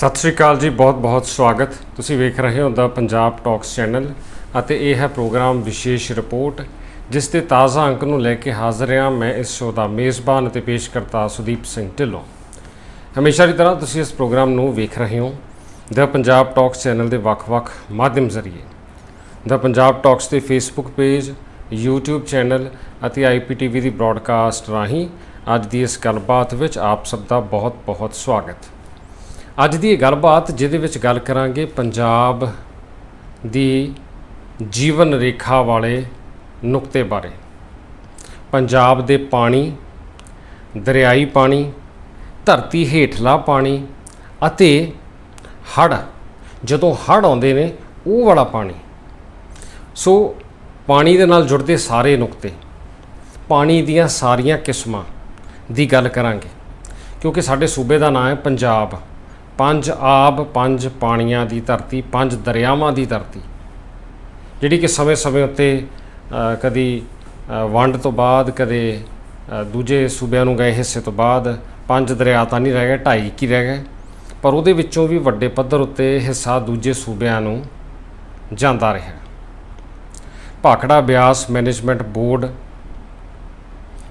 ਸਤਿ ਸ਼੍ਰੀ ਅਕਾਲ ਜੀ ਬਹੁਤ-ਬਹੁਤ ਸਵਾਗਤ। ਤੁਸੀਂ ਵੇਖ ਰਹੇ ਹੋ ਦਾ ਪੰਜਾਬ ਟਾਕਸ ਚੈਨਲ ਅਤੇ ਇਹ ਹੈ ਪ੍ਰੋਗਰਾਮ ਵਿਸ਼ੇਸ਼ ਰਿਪੋਰਟ, ਜਿਸ ਦੇ ਤਾਜ਼ਾ ਅੰਕ ਨੂੰ ਲੈ ਕੇ ਹਾਜ਼ਰ ਹਾਂ ਮੈਂ ਇਸ ਸ਼ੋਅ ਦਾ ਮੇਜ਼ਬਾਨ ਅਤੇ ਪੇਸ਼ਕਰਤਾ ਸੁਦੀਪ ਸਿੰਘ ਢਿੱਲੋਂ। ਹਮੇਸ਼ਾ ਦੀ ਤਰ੍ਹਾਂ ਤੁਸੀਂ ਇਸ ਪ੍ਰੋਗਰਾਮ ਨੂੰ ਵੇਖ ਰਹੇ ਹੋ, ਦਾ ਪੰਜਾਬ ਟਾਕਸ ਚੈਨਲ ਦੇ ਵੱਖ-ਵੱਖ ਮਾਧਿਅਮ ਜ਼ਰੀਏ। ਦਾ ਪੰਜਾਬ ਟਾਕਸ ਦੇ ਫੇਸਬੁੱਕ ਪੇਜ, YouTube ਚੈਨਲ ਅਤੇ IPTV ਦੀ ਬ੍ਰਾਡਕਾਸਟ ਰਾਹੀਂ ਅੱਜ ਦੀ ਇਸ ਗੱਲਬਾਤ ਵਿੱਚ ਆਪ ਸਭ ਦਾ ਬਹੁਤ-ਬਹੁਤ ਸਵਾਗਤ। ਅੱਜ ਦੀ ਇਹ ਗੱਲਬਾਤ, ਜਿਹਦੇ ਵਿੱਚ ਗੱਲ ਕਰਾਂਗੇ ਪੰਜਾਬ ਦੀ ਜੀਵਨ ਰੇਖਾ ਵਾਲੇ ਨੁਕਤੇ ਬਾਰੇ। ਪੰਜਾਬ ਦੇ ਪਾਣੀ, ਦਰਿਆਈ ਪਾਣੀ, ਧਰਤੀ ਹੇਠਲਾ ਪਾਣੀ ਅਤੇ ਹੜ੍ਹ। ਜਦੋਂ ਹੜ੍ਹ ਆਉਂਦੇ ਨੇ, ਉਹ ਵਾਲਾ ਪਾਣੀ। ਸੋ ਪਾਣੀ ਦੇ ਨਾਲ ਜੁੜਦੇ ਸਾਰੇ ਨੁਕਤੇ। ਪਾਣੀ ਦੀਆਂ ਸਾਰੀਆਂ ਕਿਸਮਾਂ ਦੀ ਗੱਲ ਕਰਾਂਗੇ, ਕਿਉਂਕਿ ਸਾਡੇ ਸੂਬੇ ਦਾ ਨਾਮ ਹੈ ਪੰਜਾਬ। ਪੰਜ ਆਬ, ਪੰਜ ਪਾਣੀਆਂ ਦੀ ਧਰਤੀ, ਪੰਜ ਦਰਿਆਵਾਂ ਦੀ ਧਰਤੀ, ਜਿਹੜੀ ਕਿ ਸਮੇਂ-ਸਮੇਂ ਉੱਤੇ ਕਦੀ ਵੰਡ ਤੋਂ ਬਾਅਦ, ਕਦੇ ਦੂਜੇ ਸੂਬਿਆਂ ਨੂੰ ਗਏ ਹਿੱਸੇ ਤੋਂ ਬਾਅਦ, ਪੰਜ ਦਰਿਆ ਤਾਂ ਨਹੀਂ ਰਹਿ ਗਏ, ਢਾਈ ਕੀ ਰਹਿ ਗਏ, ਪਰ ਉਹਦੇ ਵਿੱਚੋਂ ਵੀ ਵੱਡੇ ਪੱਧਰ ਉੱਤੇ ਹਿੱਸਾ ਦੂਜੇ ਸੂਬਿਆਂ ਨੂੰ ਜਾਂਦਾ ਰਿਹਾ। ਭਾਖੜਾ ਬਿਆਸ ਮੈਨੇਜਮੈਂਟ ਬੋਰਡ,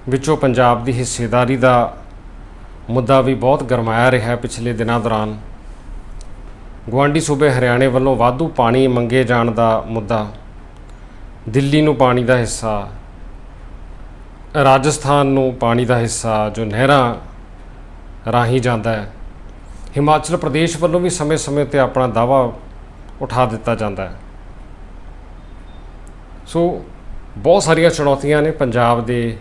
ਵਿੱਚੋਂ ਪੰਜਾਬ ਦੀ ਹਿੱਸੇਦਾਰੀ ਦਾ ਮੁੱਦਾ ਵੀ ਬਹੁਤ ਗਰਮਾਇਆ ਰਿਹਾ ਪਿਛਲੇ ਦਿਨਾਂ ਦੌਰਾਨ। ਗੁਆਂਢੀ ਸੂਬੇ ਹਰਿਆਣੇ ਵੱਲੋਂ ਵਾਧੂ ਪਾਣੀ ਮੰਗੇ ਜਾਣ ਦਾ ਮੁੱਦਾ। ਦਿੱਲੀ ਨੂੰ ਪਾਣੀ ਦਾ ਹਿੱਸਾ, ਰਾਜਸਥਾਨ ਨੂੰ ਪਾਣੀ ਦਾ ਹਿੱਸਾ ਜੋ ਨਹਿਰਾਂ ਰਾਹੀਂ ਜਾਂਦਾ ਹੈ। ਹਿਮਾਚਲ ਪ੍ਰਦੇਸ਼ ਵੱਲੋਂ ਵੀ ਸਮੇਂ-ਸਮੇਂ ਤੇ ਆਪਣਾ ਦਾਵਾ ਉਠਾ ਦਿੱਤਾ ਜਾਂਦਾ ਹੈ। ਸੋ, ਬਹੁਤ ਸਾਰੀਆਂ ਚੁਣੌਤੀਆਂ ਨੇ ਪੰਜਾਬ ਦੇ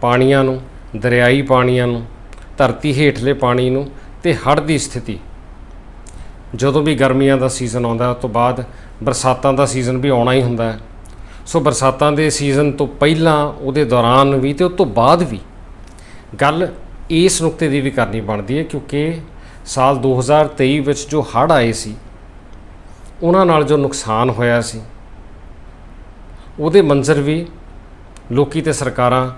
ਪਾਣੀਆਂ ਨੂੰ, ਦਰਿਆਈ ਪਾਣੀਆਂ ਨੂੰ ਧਰਤੀ ਹੇਠਲੇ ਪਾਣੀ ਨੂੰ ਤੇ ਹੜ੍ਹ ਦੀ ਸਥਿਤੀ। ਜਦੋਂ ਵੀ ਗਰਮੀਆਂ ਦਾ ਸੀਜ਼ਨ ਆਉਂਦਾ, ਉਸ ਤੋਂ ਬਾਅਦ ਬਰਸਾਤਾਂ ਦਾ ਸੀਜ਼ਨ ਵੀ ਆਉਣਾ ਹੀ ਹੁੰਦਾ ਹੈ। ਸੋ ਬਰਸਾਤਾਂ ਦੇ ਸੀਜ਼ਨ ਤੋਂ ਪਹਿਲਾਂ, ਉਹਦੇ ਦੌਰਾਨ ਵੀ ਤੇ ਉਸ ਤੋਂ ਬਾਅਦ ਵੀ ਗੱਲ ਇਸ ਨੁਕਤੇ ਦੀ ਵੀ ਕਰਨੀ ਬਣਦੀ ਹੈ, ਕਿਉਂਕਿ ਸਾਲ 2023 ਵਿੱਚ ਜੋ ਹੜ੍ਹ ਆਏ ਸੀ, ਉਹਨਾਂ ਨਾਲ ਜੋ ਨੁਕਸਾਨ ਹੋਇਆ ਸੀ, ਉਹਦੇ ਮੰਜ਼ਰ ਵੀ ਲੋਕੀ ਤੇ ਸਰਕਾਰਾਂ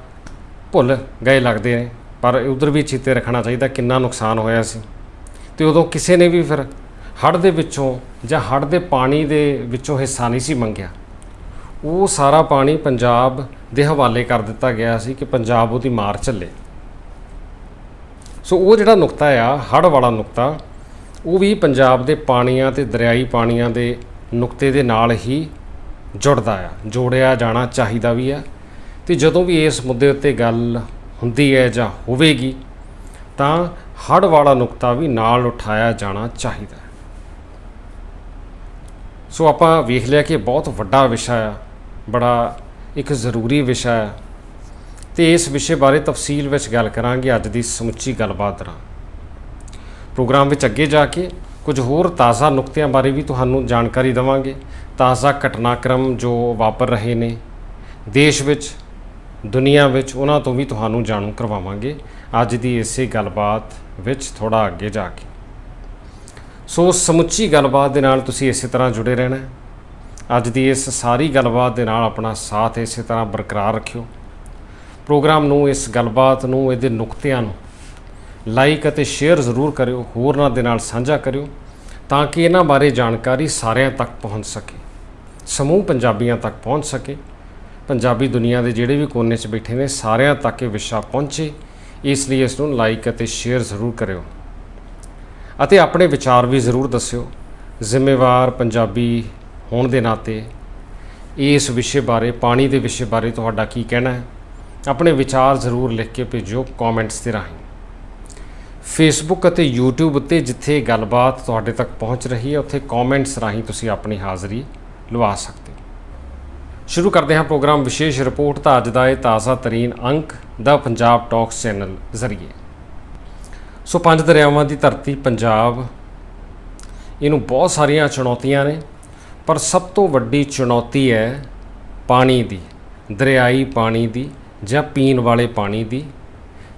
ਭੁੱਲ ਗਏ ਲੱਗਦੇ ਨੇ। ਪਰ ਉਧਰ ਵੀ ਚਿੱਤੇ ਰੱਖਣਾ ਚਾਹੀਦਾ ਕਿੰਨਾ ਨੁਕਸਾਨ ਹੋਇਆ ਸੀ। ਤੇ ਉਦੋਂ ਕਿਸੇ ਨੇ ਵੀ ਫਿਰ ਹੜ੍ਹ ਦੇ ਵਿੱਚੋਂ ਜਾਂ ਹੜ੍ਹ ਦੇ ਪਾਣੀ ਦੇ ਵਿੱਚੋਂ ਹਿੱਸਾ ਨਹੀਂ ਸੀ ਮੰਗਿਆ। ਉਹ ਸਾਰਾ ਪਾਣੀ ਪੰਜਾਬ ਦੇ ਹਵਾਲੇ ਕਰ ਦਿੱਤਾ ਗਿਆ ਸੀ ਕਿ ਪੰਜਾਬ ਉਹਦੀ ਮਾਰ ਝੱਲੇ ਸੋ ਉਹ ਜਿਹੜਾ ਨੁਕਤਾ ਆ, ਹੜ੍ਹ ਵਾਲਾ ਨੁਕਤਾ, ਉਹ ਵੀ ਪੰਜਾਬ ਦੇ ਪਾਣੀਆਂ ਤੇ ਦਰਿਆਈ ਪਾਣੀਆਂ ਦੇ ਨੁਕਤੇ ਦੇ ਨਾਲ ਹੀ ਜੁੜਦਾ ਆ, ਜੋੜਿਆ ਜਾਣਾ ਚਾਹੀਦਾ ਵੀ ਆ। ਤੇ ਜਦੋਂ ਵੀ ਇਸ ਮੁੱਦੇ ਉੱਤੇ ਗੱਲ ਹੁੰਦੀ ਹੈ ਜਾਂ ਹੋਵੇਗੀ, ਤਾਂ ਹੜ੍ਹ ਵਾਲਾ ਨੁਕਤਾ ਵੀ ਨਾਲ ਉਠਾਇਆ ਜਾਣਾ ਚਾਹੀਦਾ ਹੈ। ਸੋ ਆਪਾਂ ਵੇਖ ਲਿਆ ਕਿ ਬਹੁਤ ਵੱਡਾ ਵਿਸ਼ਾ ਆ, ਬੜਾ ਇੱਕ ਜ਼ਰੂਰੀ ਵਿਸ਼ਾ ਹੈ ਤੇ ਇਸ ਵਿਸ਼ੇ ਬਾਰੇ ਤਫਸੀਲ ਵਿੱਚ ਗੱਲ ਕਰਾਂਗੇ ਅੱਜ ਦੀ ਸਮੁੱਚੀ ਗੱਲਬਾਤ ਦੌਰਾਨ ਪ੍ਰੋਗਰਾਮ ਵਿੱਚ ਅੱਗੇ ਜਾ ਕੇ ਕੁਝ ਹੋਰ ਤਾਜ਼ਾ ਨੁਕਤਿਆਂ ਬਾਰੇ ਵੀ ਤੁਹਾਨੂੰ ਜਾਣਕਾਰੀ ਦੇਵਾਂਗੇ। ਤਾਜ਼ਾ ਘਟਨਾਕ੍ਰਮ ਜੋ ਵਾਪਰ ਰਹੇ ਨੇ, ਦੇਸ਼ ਵਿੱਚ ਦੁਨੀਆ ਵਿੱਚ ਉਹਨਾਂ ਤੋਂ ਵੀ ਤੁਹਾਨੂੰ ਜਾਣੂ ਕਰਵਾਵਾਂਗੇ। ਅੱਜ ਦੀ ਇਸੇ ਗੱਲਬਾਤ ਵਿੱਚ ਥੋੜਾ ਅੱਗੇ ਜਾ ਕੇ। ਸੋ ਸਮੁੱਚੀ ਗੱਲਬਾਤ ਦੇ ਨਾਲ ਤੁਸੀਂ ਇਸੇ ਤਰ੍ਹਾਂ ਜੁੜੇ ਰਹਿਣਾ ਅੱਜ ਦੀ ਇਸ ਸਾਰੀ ਗੱਲਬਾਤ ਦੇ ਨਾਲ ਆਪਣਾ ਸਾਥ ਇਸੇ ਤਰ੍ਹਾਂ ਬਰਕਰਾਰ ਰੱਖਿਓ। ਪ੍ਰੋਗਰਾਮ ਨੂੰ, ਇਸ ਗੱਲਬਾਤ ਨੂੰ, ਇਹਦੇ ਨੁਕਤਿਆਂ ਨੂੰ ਲਾਈਕ ਅਤੇ ਸ਼ੇਅਰ ਜ਼ਰੂਰ ਕਰਿਓ, ਹੋਰਨਾਂ ਦੇ ਨਾਲ ਸਾਂਝਾ ਕਰਿਓ ਤਾਂ ਕਿ ਇਹਨਾਂ ਬਾਰੇ ਜਾਣਕਾਰੀ ਸਾਰਿਆਂ ਤੱਕ ਪਹੁੰਚ ਸਕੇ। ਸਮੂਹ ਪੰਜਾਬੀਆਂ ਤੱਕ ਪਹੁੰਚ ਸਕੇ। ਪੰਜਾਬੀ ਦੁਨੀਆ ਦੇ ਜਿਹੜੇ ਵੀ ਕੋਨੇ 'ਚ ਬੈਠੇ ਨੇ, ਸਾਰਿਆਂ ਤੱਕ ਇਹ ਵਿਸ਼ਾ ਪਹੁੰਚੇ। ਇਸ ਲਈ ਇਸ ਨੂੰ ਲਾਈਕ ਅਤੇ ਸ਼ੇਅਰ ਜ਼ਰੂਰ ਕਰਿਓ। ਅਤੇ ਆਪਣੇ ਵਿਚਾਰ ਵੀ ਜ਼ਰੂਰ ਦੱਸਿਓ। ਜ਼ਿੰਮੇਵਾਰ ਪੰਜਾਬੀ ਹੋਣ ਦੇ ਨਾਤੇ ਇਸ ਵਿਸ਼ੇ ਬਾਰੇ, ਪਾਣੀ ਦੇ ਵਿਸ਼ੇ ਬਾਰੇ ਤੁਹਾਡਾ ਕੀ ਕਹਿਣਾ ਹੈ? ਆਪਣੇ ਵਿਚਾਰ ਜ਼ਰੂਰ ਲਿਖ ਕੇ ਭੇਜੋ ਕਮੈਂਟਸ ਦੇ ਰਾਹੀਂ। ਫੇਸਬੁੱਕ ਅਤੇ YouTube ਉੱਤੇ ਜਿੱਥੇ ਗੱਲਬਾਤ ਤੁਹਾਡੇ ਤੱਕ ਪਹੁੰਚ ਰਹੀ ਹੈ, ਉੱਥੇ ਕਮੈਂਟਸ ਰਾਹੀਂ ਤੁਸੀਂ ਆਪਣੀ ਹਾਜ਼ਰੀ ਲਵਾ ਸਕਦੇ ਹੋ। ਸ਼ੁਰੂ ਕਰਦੇ ਹਾਂ ਪ੍ਰੋਗਰਾਮ ਵਿਸ਼ੇਸ਼ ਰਿਪੋਰਟ ਤਾਂ ਅੱਜ ਦਾ ਇਹ ਤਾਜ਼ਾ ਤਰੀਨ ਅੰਕ ਦਾ ਪੰਜਾਬ ਟਾਕਸ ਚੈਨਲ ਜ਼ਰੀਏ। ਸੋ ਪੰਜ ਦਰਿਆਵਾਂ ਦੀ ਧਰਤੀ ਪੰਜਾਬ, ਇਹਨੂੰ ਬਹੁਤ ਸਾਰੀਆਂ ਚੁਣੌਤੀਆਂ ਨੇ, ਪਰ ਸਭ ਤੋਂ ਵੱਡੀ ਚੁਣੌਤੀ ਹੈ ਪਾਣੀ ਦੀ, ਦਰਿਆਈ ਪਾਣੀ ਦੀ ਜਾਂ ਪੀਣ ਵਾਲੇ ਪਾਣੀ ਦੀ,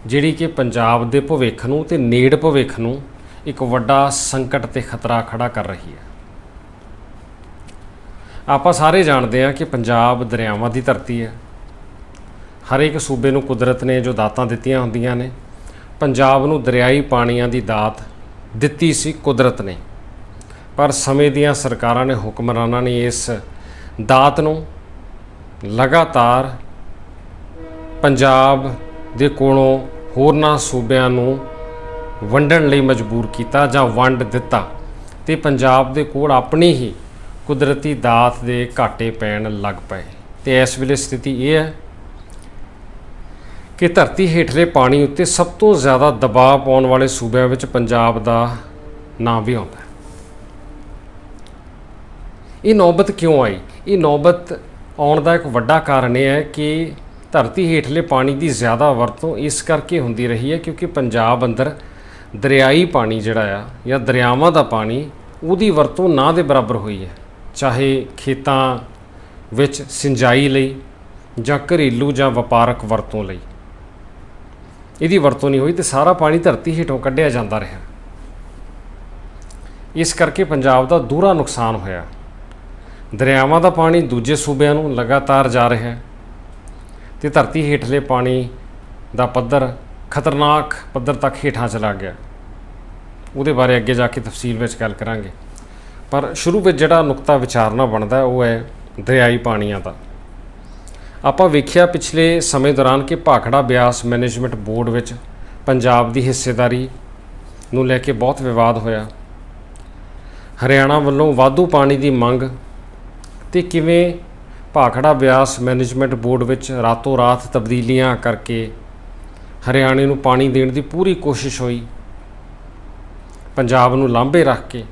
ਜਿਹੜੀ ਕਿ ਪੰਜਾਬ ਦੇ ਭਵਿੱਖ ਨੂੰ ਤੇ ਨੇੜ ਭਵਿੱਖ ਨੂੰ ਇੱਕ ਵੱਡਾ ਸੰਕਟ ਤੇ ਖਤਰਾ ਖੜਾ ਕਰ ਰਹੀ ਹੈ। ਆਪਾਂ ਸਾਰੇ ਜਾਣਦੇ ਹਾਂ ਕਿ ਪੰਜਾਬ ਦਰਿਆਵਾਂ ਦੀ ਧਰਤੀ ਹੈ। ਹਰ ਇੱਕ ਸੂਬੇ ਨੂੰ ਕੁਦਰਤ ਨੇ ਜੋ ਦਾਤਾਂ ਦਿੱਤੀਆਂ ਹੁੰਦੀਆਂ ਨੇ, ਪੰਜਾਬ ਨੂੰ ਦਰਿਆਈ ਪਾਣੀਆਂ ਦੀ ਦਾਤ ਦਿੱਤੀ ਸੀ ਕੁਦਰਤ ਨੇ। ਪਰ ਸਮੇਂ ਦੀਆਂ ਸਰਕਾਰਾਂ ਨੇ, ਹੁਕਮਰਾਨਾਂ ਨੇ ਇਸ ਦਾਤ ਨੂੰ ਲਗਾਤਾਰ ਪੰਜਾਬ ਦੇ ਕੋਲੋਂ ਹੋਰਨਾਂ ਸੂਬਿਆਂ ਨੂੰ ਵੰਡਣ ਲਈ ਮਜਬੂਰ ਕੀਤਾ ਜਾਂ ਵੰਡ ਦਿੱਤਾ ਤੇ ਪੰਜਾਬ ਦੇ ਕੋਲ ਆਪਣੀ ਹੀ ਕੁਦਰਤੀ ਦਾਤ ਦੇ ਘਾਟੇ ਪੈਣ ਲੱਗ ਪਏ। ਤੇ ਇਸ ਵੇਲੇ ਸਥਿਤੀ ਇਹ ਹੈ ਕਿ ਧਰਤੀ ਹੇਠਲੇ ਪਾਣੀ ਉੱਤੇ ਸਭ ਤੋਂ ਜ਼ਿਆਦਾ ਦਬਾਅ ਪਾਉਣ ਵਾਲੇ ਸੂਬਿਆਂ ਵਿੱਚ ਪੰਜਾਬ ਦਾ ਨਾਂ ਵੀ ਆਉਂਦਾ ਹੈ। ਇਹ ਨੌਬਤ ਕਿਉਂ ਆਈ? ਇਹ ਨੌਬਤ ਆਉਣ ਦਾ ਇੱਕ ਵੱਡਾ ਕਾਰਨ ਇਹ ਹੈ ਕਿ ਧਰਤੀ ਹੇਠਲੇ ਪਾਣੀ ਦੀ ਜ਼ਿਆਦਾ ਵਰਤੋਂ ਇਸ ਕਰਕੇ ਹੁੰਦੀ ਰਹੀ ਹੈ ਕਿਉਂਕਿ ਪੰਜਾਬ ਅੰਦਰ ਦਰਿਆਈ ਪਾਣੀ ਜਿਹੜਾ ਆ ਜਾਂ ਦਰਿਆਵਾਂ ਦਾ ਪਾਣੀ ਉਹਦੀ ਵਰਤੋਂ ਨਾ ਦੇ ਬਰਾਬਰ ਹੋਈ ਹੈ। ਚਾਹੇ ਖੇਤਾਂ ਵਿੱਚ ਸਿੰਜਾਈ ਲਈ ਜਾਂ ਘਰੇਲੂ ਜਾਂ ਵਪਾਰਕ ਵਰਤੋਂ ਲਈ। ਇਹਦੀ ਵਰਤੋਂ ਨਹੀਂ ਹੋਈ ਤੇ ਸਾਰਾ ਪਾਣੀ ਧਰਤੀ ਹੇਠੋਂ ਕੱਢਿਆ ਜਾਂਦਾ ਰਿਹਾ। ਇਸ ਕਰਕੇ ਪੰਜਾਬ ਦਾ ਦੂਰਾ ਨੁਕਸਾਨ ਹੋਇਆ। ਦਰਿਆਵਾਂ ਦਾ ਪਾਣੀ ਦੂਜੇ ਸੂਬਿਆਂ ਨੂੰ ਲਗਾਤਾਰ ਜਾ ਰਿਹਾ ਹੈ ਤੇ ਧਰਤੀ ਹੇਠਲੇ ਪਾਣੀ ਦਾ ਪੱਧਰ ਖਤਰਨਾਕ ਪੱਧਰ ਤੱਕ ਹੇਠਾਂ ਚਲਾ ਗਿਆ। ਉਹਦੇ ਬਾਰੇ ਅੱਗੇ ਜਾ ਕੇ ਤਫਸੀਲ ਵਿੱਚ ਗੱਲ ਕਰਾਂਗੇ। ਪਰ ਸ਼ੁਰੂ ਵਿੱਚ ਜਿਹੜਾ ਨੁਕਤਾ ਵਿਚਾਰਨਾ ਬਣਦਾ ਉਹ ਹੈ ਦਰਿਆਈ ਪਾਣੀਆਂ ਦਾ। ਆਪਾਂ ਵੇਖਿਆ ਪਿਛਲੇ ਸਮੇਂ ਦੌਰਾਨ ਕਿ ਭਾਖੜਾ ਬਿਆਸ ਮੈਨੇਜਮੈਂਟ ਬੋਰਡ ਵਿੱਚ ਪੰਜਾਬ ਦੀ ਹਿੱਸੇਦਾਰੀ ਨੂੰ ਲੈ ਕੇ ਬਹੁਤ ਵਿਵਾਦ ਹੋਇਆ। ਹਰਿਆਣਾ ਵੱਲੋਂ ਵਾਧੂ ਪਾਣੀ ਦੀ ਮੰਗ ਤੇ ਕਿਵੇਂ ਭਾਖੜਾ ਬਿਆਸ ਮੈਨੇਜਮੈਂਟ ਬੋਰਡ ਵਿੱਚ ਰਾਤੋਂ ਰਾਤ ਤਬਦੀਲੀਆਂ ਕਰਕੇ ਹਰਿਆਣੇ ਨੂੰ ਪਾਣੀ ਦੇਣ ਦੀ ਪੂਰੀ ਕੋਸ਼ਿਸ਼ ਹੋਈ। ਪੰਜਾਬ ਨੂੰ ਲਾਂਭੇ ਰੱਖ ਕੇ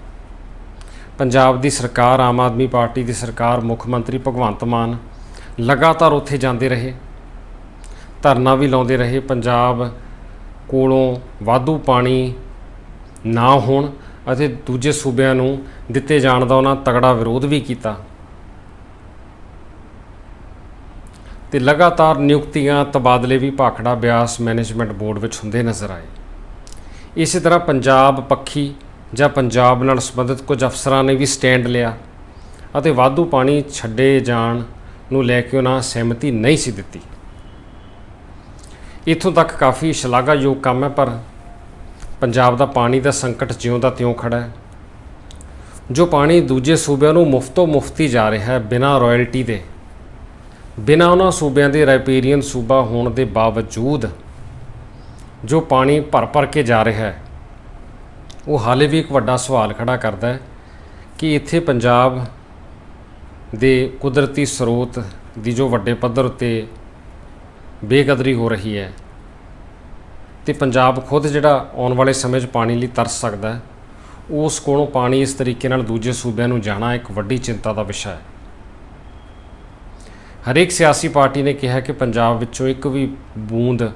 ਪੰਜਾਬ ਦੀ ਸਰਕਾਰ, ਆਮ ਆਦਮੀ ਪਾਰਟੀ ਦੀ ਸਰਕਾਰ, ਮੁੱਖ ਮੰਤਰੀ ਭਗਵੰਤ ਮਾਨ ਲਗਾਤਾਰ ਉੱਥੇ ਜਾਂਦੇ ਰਹੇ। ਧਰਨਾ ਵੀ ਲਾਉਂਦੇ ਰਹੇ। ਪੰਜਾਬ ਕੋਲੋਂ ਵਾਧੂ ਪਾਣੀ ਨਾ ਹੋਣ ਅਤੇ ਦੂਜੇ ਸੂਬਿਆਂ ਨੂੰ ਦਿੱਤੇ ਜਾਣ ਦਾ ਉਹਨਾਂ ਤਗੜਾ ਵਿਰੋਧ ਵੀ ਕੀਤਾ। ਤੇ ਲਗਾਤਾਰ ਨਿਯੁਕਤੀਆਂ, ਤਬਾਦਲੇ ਵੀ ਭਾਖੜਾ ਬਿਆਸ ਮੈਨੇਜਮੈਂਟ ਬੋਰਡ ਵਿੱਚ ਹੁੰਦੇ ਨਜ਼ਰ ਆਏ। ਇਸੇ ਤਰ੍ਹਾਂ ਪੰਜਾਬ ਪੱਖੀ ਜਾਂ ਪੰਜਾਬ ਨਾਲ ਸੰਬੰਧਿਤ ਕੁਝ ਅਫਸਰਾਂ ਨੇ ਵੀ ਸਟੈਂਡ ਲਿਆ ਅਤੇ ਵਾਧੂ ਪਾਣੀ ਛੱਡੇ ਜਾਣ ਨੂੰ ਲੈ ਕੇ ਉਹਨਾਂ ਸਹਿਮਤੀ ਨਹੀਂ ਸੀ ਦਿੱਤੀ। ਇੱਥੋਂ ਤੱਕ ਕਾਫੀ ਸ਼ਲਾਘਾਯੋਗ ਕੰਮ ਹੈ, ਪਰ ਪੰਜਾਬ ਦਾ ਪਾਣੀ ਦਾ ਸੰਕਟ ਜਿਉਂ ਦਾ ਤਿਉਂ ਖੜਾ ਹੈ। ਜੋ ਪਾਣੀ ਦੂਜੇ ਸੂਬਿਆਂ ਨੂੰ ਮੁਫਤੋਂ ਮੁਫਤੀ ਜਾ ਰਿਹਾ ਹੈ ਬਿਨਾਂ ਰਾਇਲਟੀ ਦੇ, ਬਿਨਾਂ ਉਹਨਾਂ ਸੂਬਿਆਂ ਦੇ ਰਾਇਪੇਰੀਅਨ ਸੂਬਾ ਹੋਣ ਦੇ ਬਾਵਜੂਦ ਜੋ ਪਾਣੀ ਭਰ ਭਰ ਕੇ ਜਾ ਰਿਹਾ ਹੈ ਉਹ ਹਾਲੇ ਵੀ ਇੱਕ ਵੱਡਾ ਸਵਾਲ ਖੜਾ ਕਰਦਾ ਹੈ ਕਿ ਇੱਥੇ ਪੰਜਾਬ ਦੇ ਕੁਦਰਤੀ ਸਰੋਤ ਦੀ ਜੋ ਵੱਡੇ ਪੱਧਰ ਉੱਤੇ ਬੇਕਦਰੀ ਹੋ ਰਹੀ ਹੈ ਤੇ ਪੰਜਾਬ ਖੁਦ ਜਿਹੜਾ ਆਉਣ ਵਾਲੇ ਸਮੇਂ 'ਚ ਪਾਣੀ ਲਈ ਤਰਸ ਸਕਦਾ ਹੈ, ਉਸ ਕੋਲੋਂ ਪਾਣੀ ਇਸ ਤਰੀਕੇ ਨਾਲ ਦੂਜੇ ਸੂਬਿਆਂ ਨੂੰ ਜਾਣਾ ਇੱਕ ਵੱਡੀ ਚਿੰਤਾ ਦਾ ਵਿਸ਼ਾ ਹੈ। ਹਰੇਕ ਸਿਆਸੀ ਪਾਰਟੀ ਨੇ ਕਿਹਾ ਕਿ ਪੰਜਾਬ ਵਿੱਚੋਂ ਇੱਕ ਵੀ ਬੂੰਦ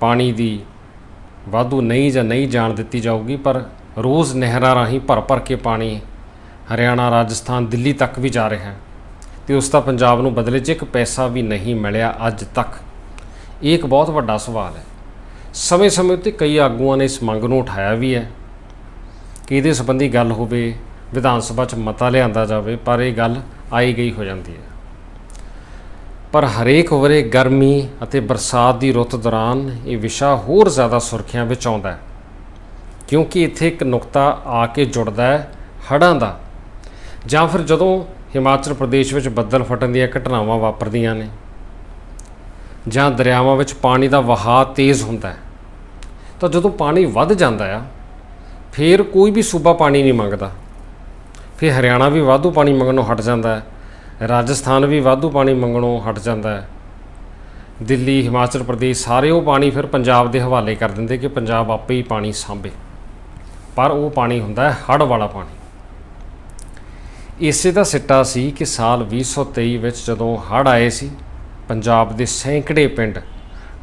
ਪਾਣੀ ਦੀ ਵਾਧੂ ਨਹੀਂ ਜਾਂ ਨਹੀਂ ਜਾਣ ਦਿੱਤੀ ਜਾਊਗੀ, ਪਰ ਰੋਜ਼ ਨਹਿਰਾਂ ਰਾਹੀਂ ਭਰ ਭਰ ਕੇ ਪਾਣੀ ਹਰਿਆਣਾ, ਰਾਜਸਥਾਨ, ਦਿੱਲੀ ਤੱਕ ਵੀ ਜਾ ਰਿਹਾ ਹੈ ਤੇ ਉਸ ਦਾ ਪੰਜਾਬ ਨੂੰ ਬਦਲੇ 'ਚ ਇੱਕ ਪੈਸਾ ਵੀ ਨਹੀਂ ਮਿਲਿਆ ਅੱਜ ਤੱਕ। ਇਹ ਇੱਕ ਬਹੁਤ ਵੱਡਾ ਸਵਾਲ ਹੈ। ਸਮੇਂ-ਸਮੇਂ ਉੱਤੇ ਕਈ ਆਗੂਆਂ ਨੇ ਇਸ ਮੰਗ ਨੂੰ ਉਠਾਇਆ ਵੀ ਹੈ ਕਿ ਇਹਦੇ ਸੰਬੰਧੀ ਗੱਲ ਹੋਵੇ, ਵਿਧਾਨ ਸਭਾ 'ਚ ਮਤਾ ਲਿਆਂਦਾ ਜਾਵੇ, ਪਰ ਇਹ ਗੱਲ ਆਈ ਗਈ ਹੋ ਜਾਂਦੀ ਹੈ। ਪਰ ਹਰੇਕ ਵਰੇ ਗਰਮੀ ਅਤੇ ਬਰਸਾਤ ਦੀ ਰੁੱਤ ਦੌਰਾਨ ਇਹ ਵਿਸ਼ਾ ਹੋਰ ਜ਼ਿਆਦਾ ਸੁਰਖੀਆਂ ਵਿੱਚ ਆਉਂਦਾ ਹੈ। ਕਿਉਂਕਿ ਇੱਥੇ ਇੱਕ ਨੁਕਤਾ ਆ ਕੇ ਜੁੜਦਾ ਹੈ ਹੜ੍ਹਾਂ ਦਾ। ਜਾਂ ਫਿਰ ਜਦੋਂ ਹਿਮਾਚਲ ਪ੍ਰਦੇਸ਼ ਵਿੱਚ ਬੱਦਲ ਫਟਣ ਦੀਆਂ ਘਟਨਾਵਾਂ ਵਾਪਰਦੀਆਂ ਨੇ, ਜਾਂ ਦਰਿਆਵਾਂ ਵਿੱਚ ਪਾਣੀ ਦਾ ਵਹਾਅ ਤੇਜ਼ ਹੁੰਦਾ ਹੈ, ਤਾਂ ਜਦੋਂ ਪਾਣੀ ਵੱਧ ਜਾਂਦਾ ਆ, ਫਿਰ ਕੋਈ ਵੀ ਸੂਬਾ ਪਾਣੀ ਨਹੀਂ ਮੰਗਦਾ। ਫਿਰ ਹਰਿਆਣਾ ਵੀ ਵਾਧੂ ਪਾਣੀ ਮੰਗਣੋਂ ਹਟ ਜਾਂਦਾ ਹੈ, ਰਾਜਸਥਾਨ ਵੀ ਵਾਧੂ ਪਾਣੀ ਮੰਗਣੋਂ ਹਟ ਜਾਂਦਾ ਹੈ। ਦਿੱਲੀ, ਹਿਮਾਚਲ ਪ੍ਰਦੇਸ਼ ਸਾਰੇ ਉਹ ਪਾਣੀ ਫਿਰ ਪੰਜਾਬ ਦੇ ਹਵਾਲੇ ਕਰ ਦਿੰਦੇ ਕਿ ਪੰਜਾਬ ਆਪੇ ਹੀ ਪਾਣੀ ਸਾਂਭੇ। ਪਰ ਉਹ ਪਾਣੀ ਹੁੰਦਾ ਹੈ, ਹੜ੍ਹ ਵਾਲਾ ਪਾਣੀ। ਇਸੇ ਦਾ ਸਿੱਟਾ ਸੀ ਕਿ ਸਾਲ 2023 ਵਿੱਚ ਜਦੋਂ ਹੜ੍ਹ ਆਏ ਸੀ, ਪੰਜਾਬ ਦੇ ਸੈਂਕੜੇ ਪਿੰਡ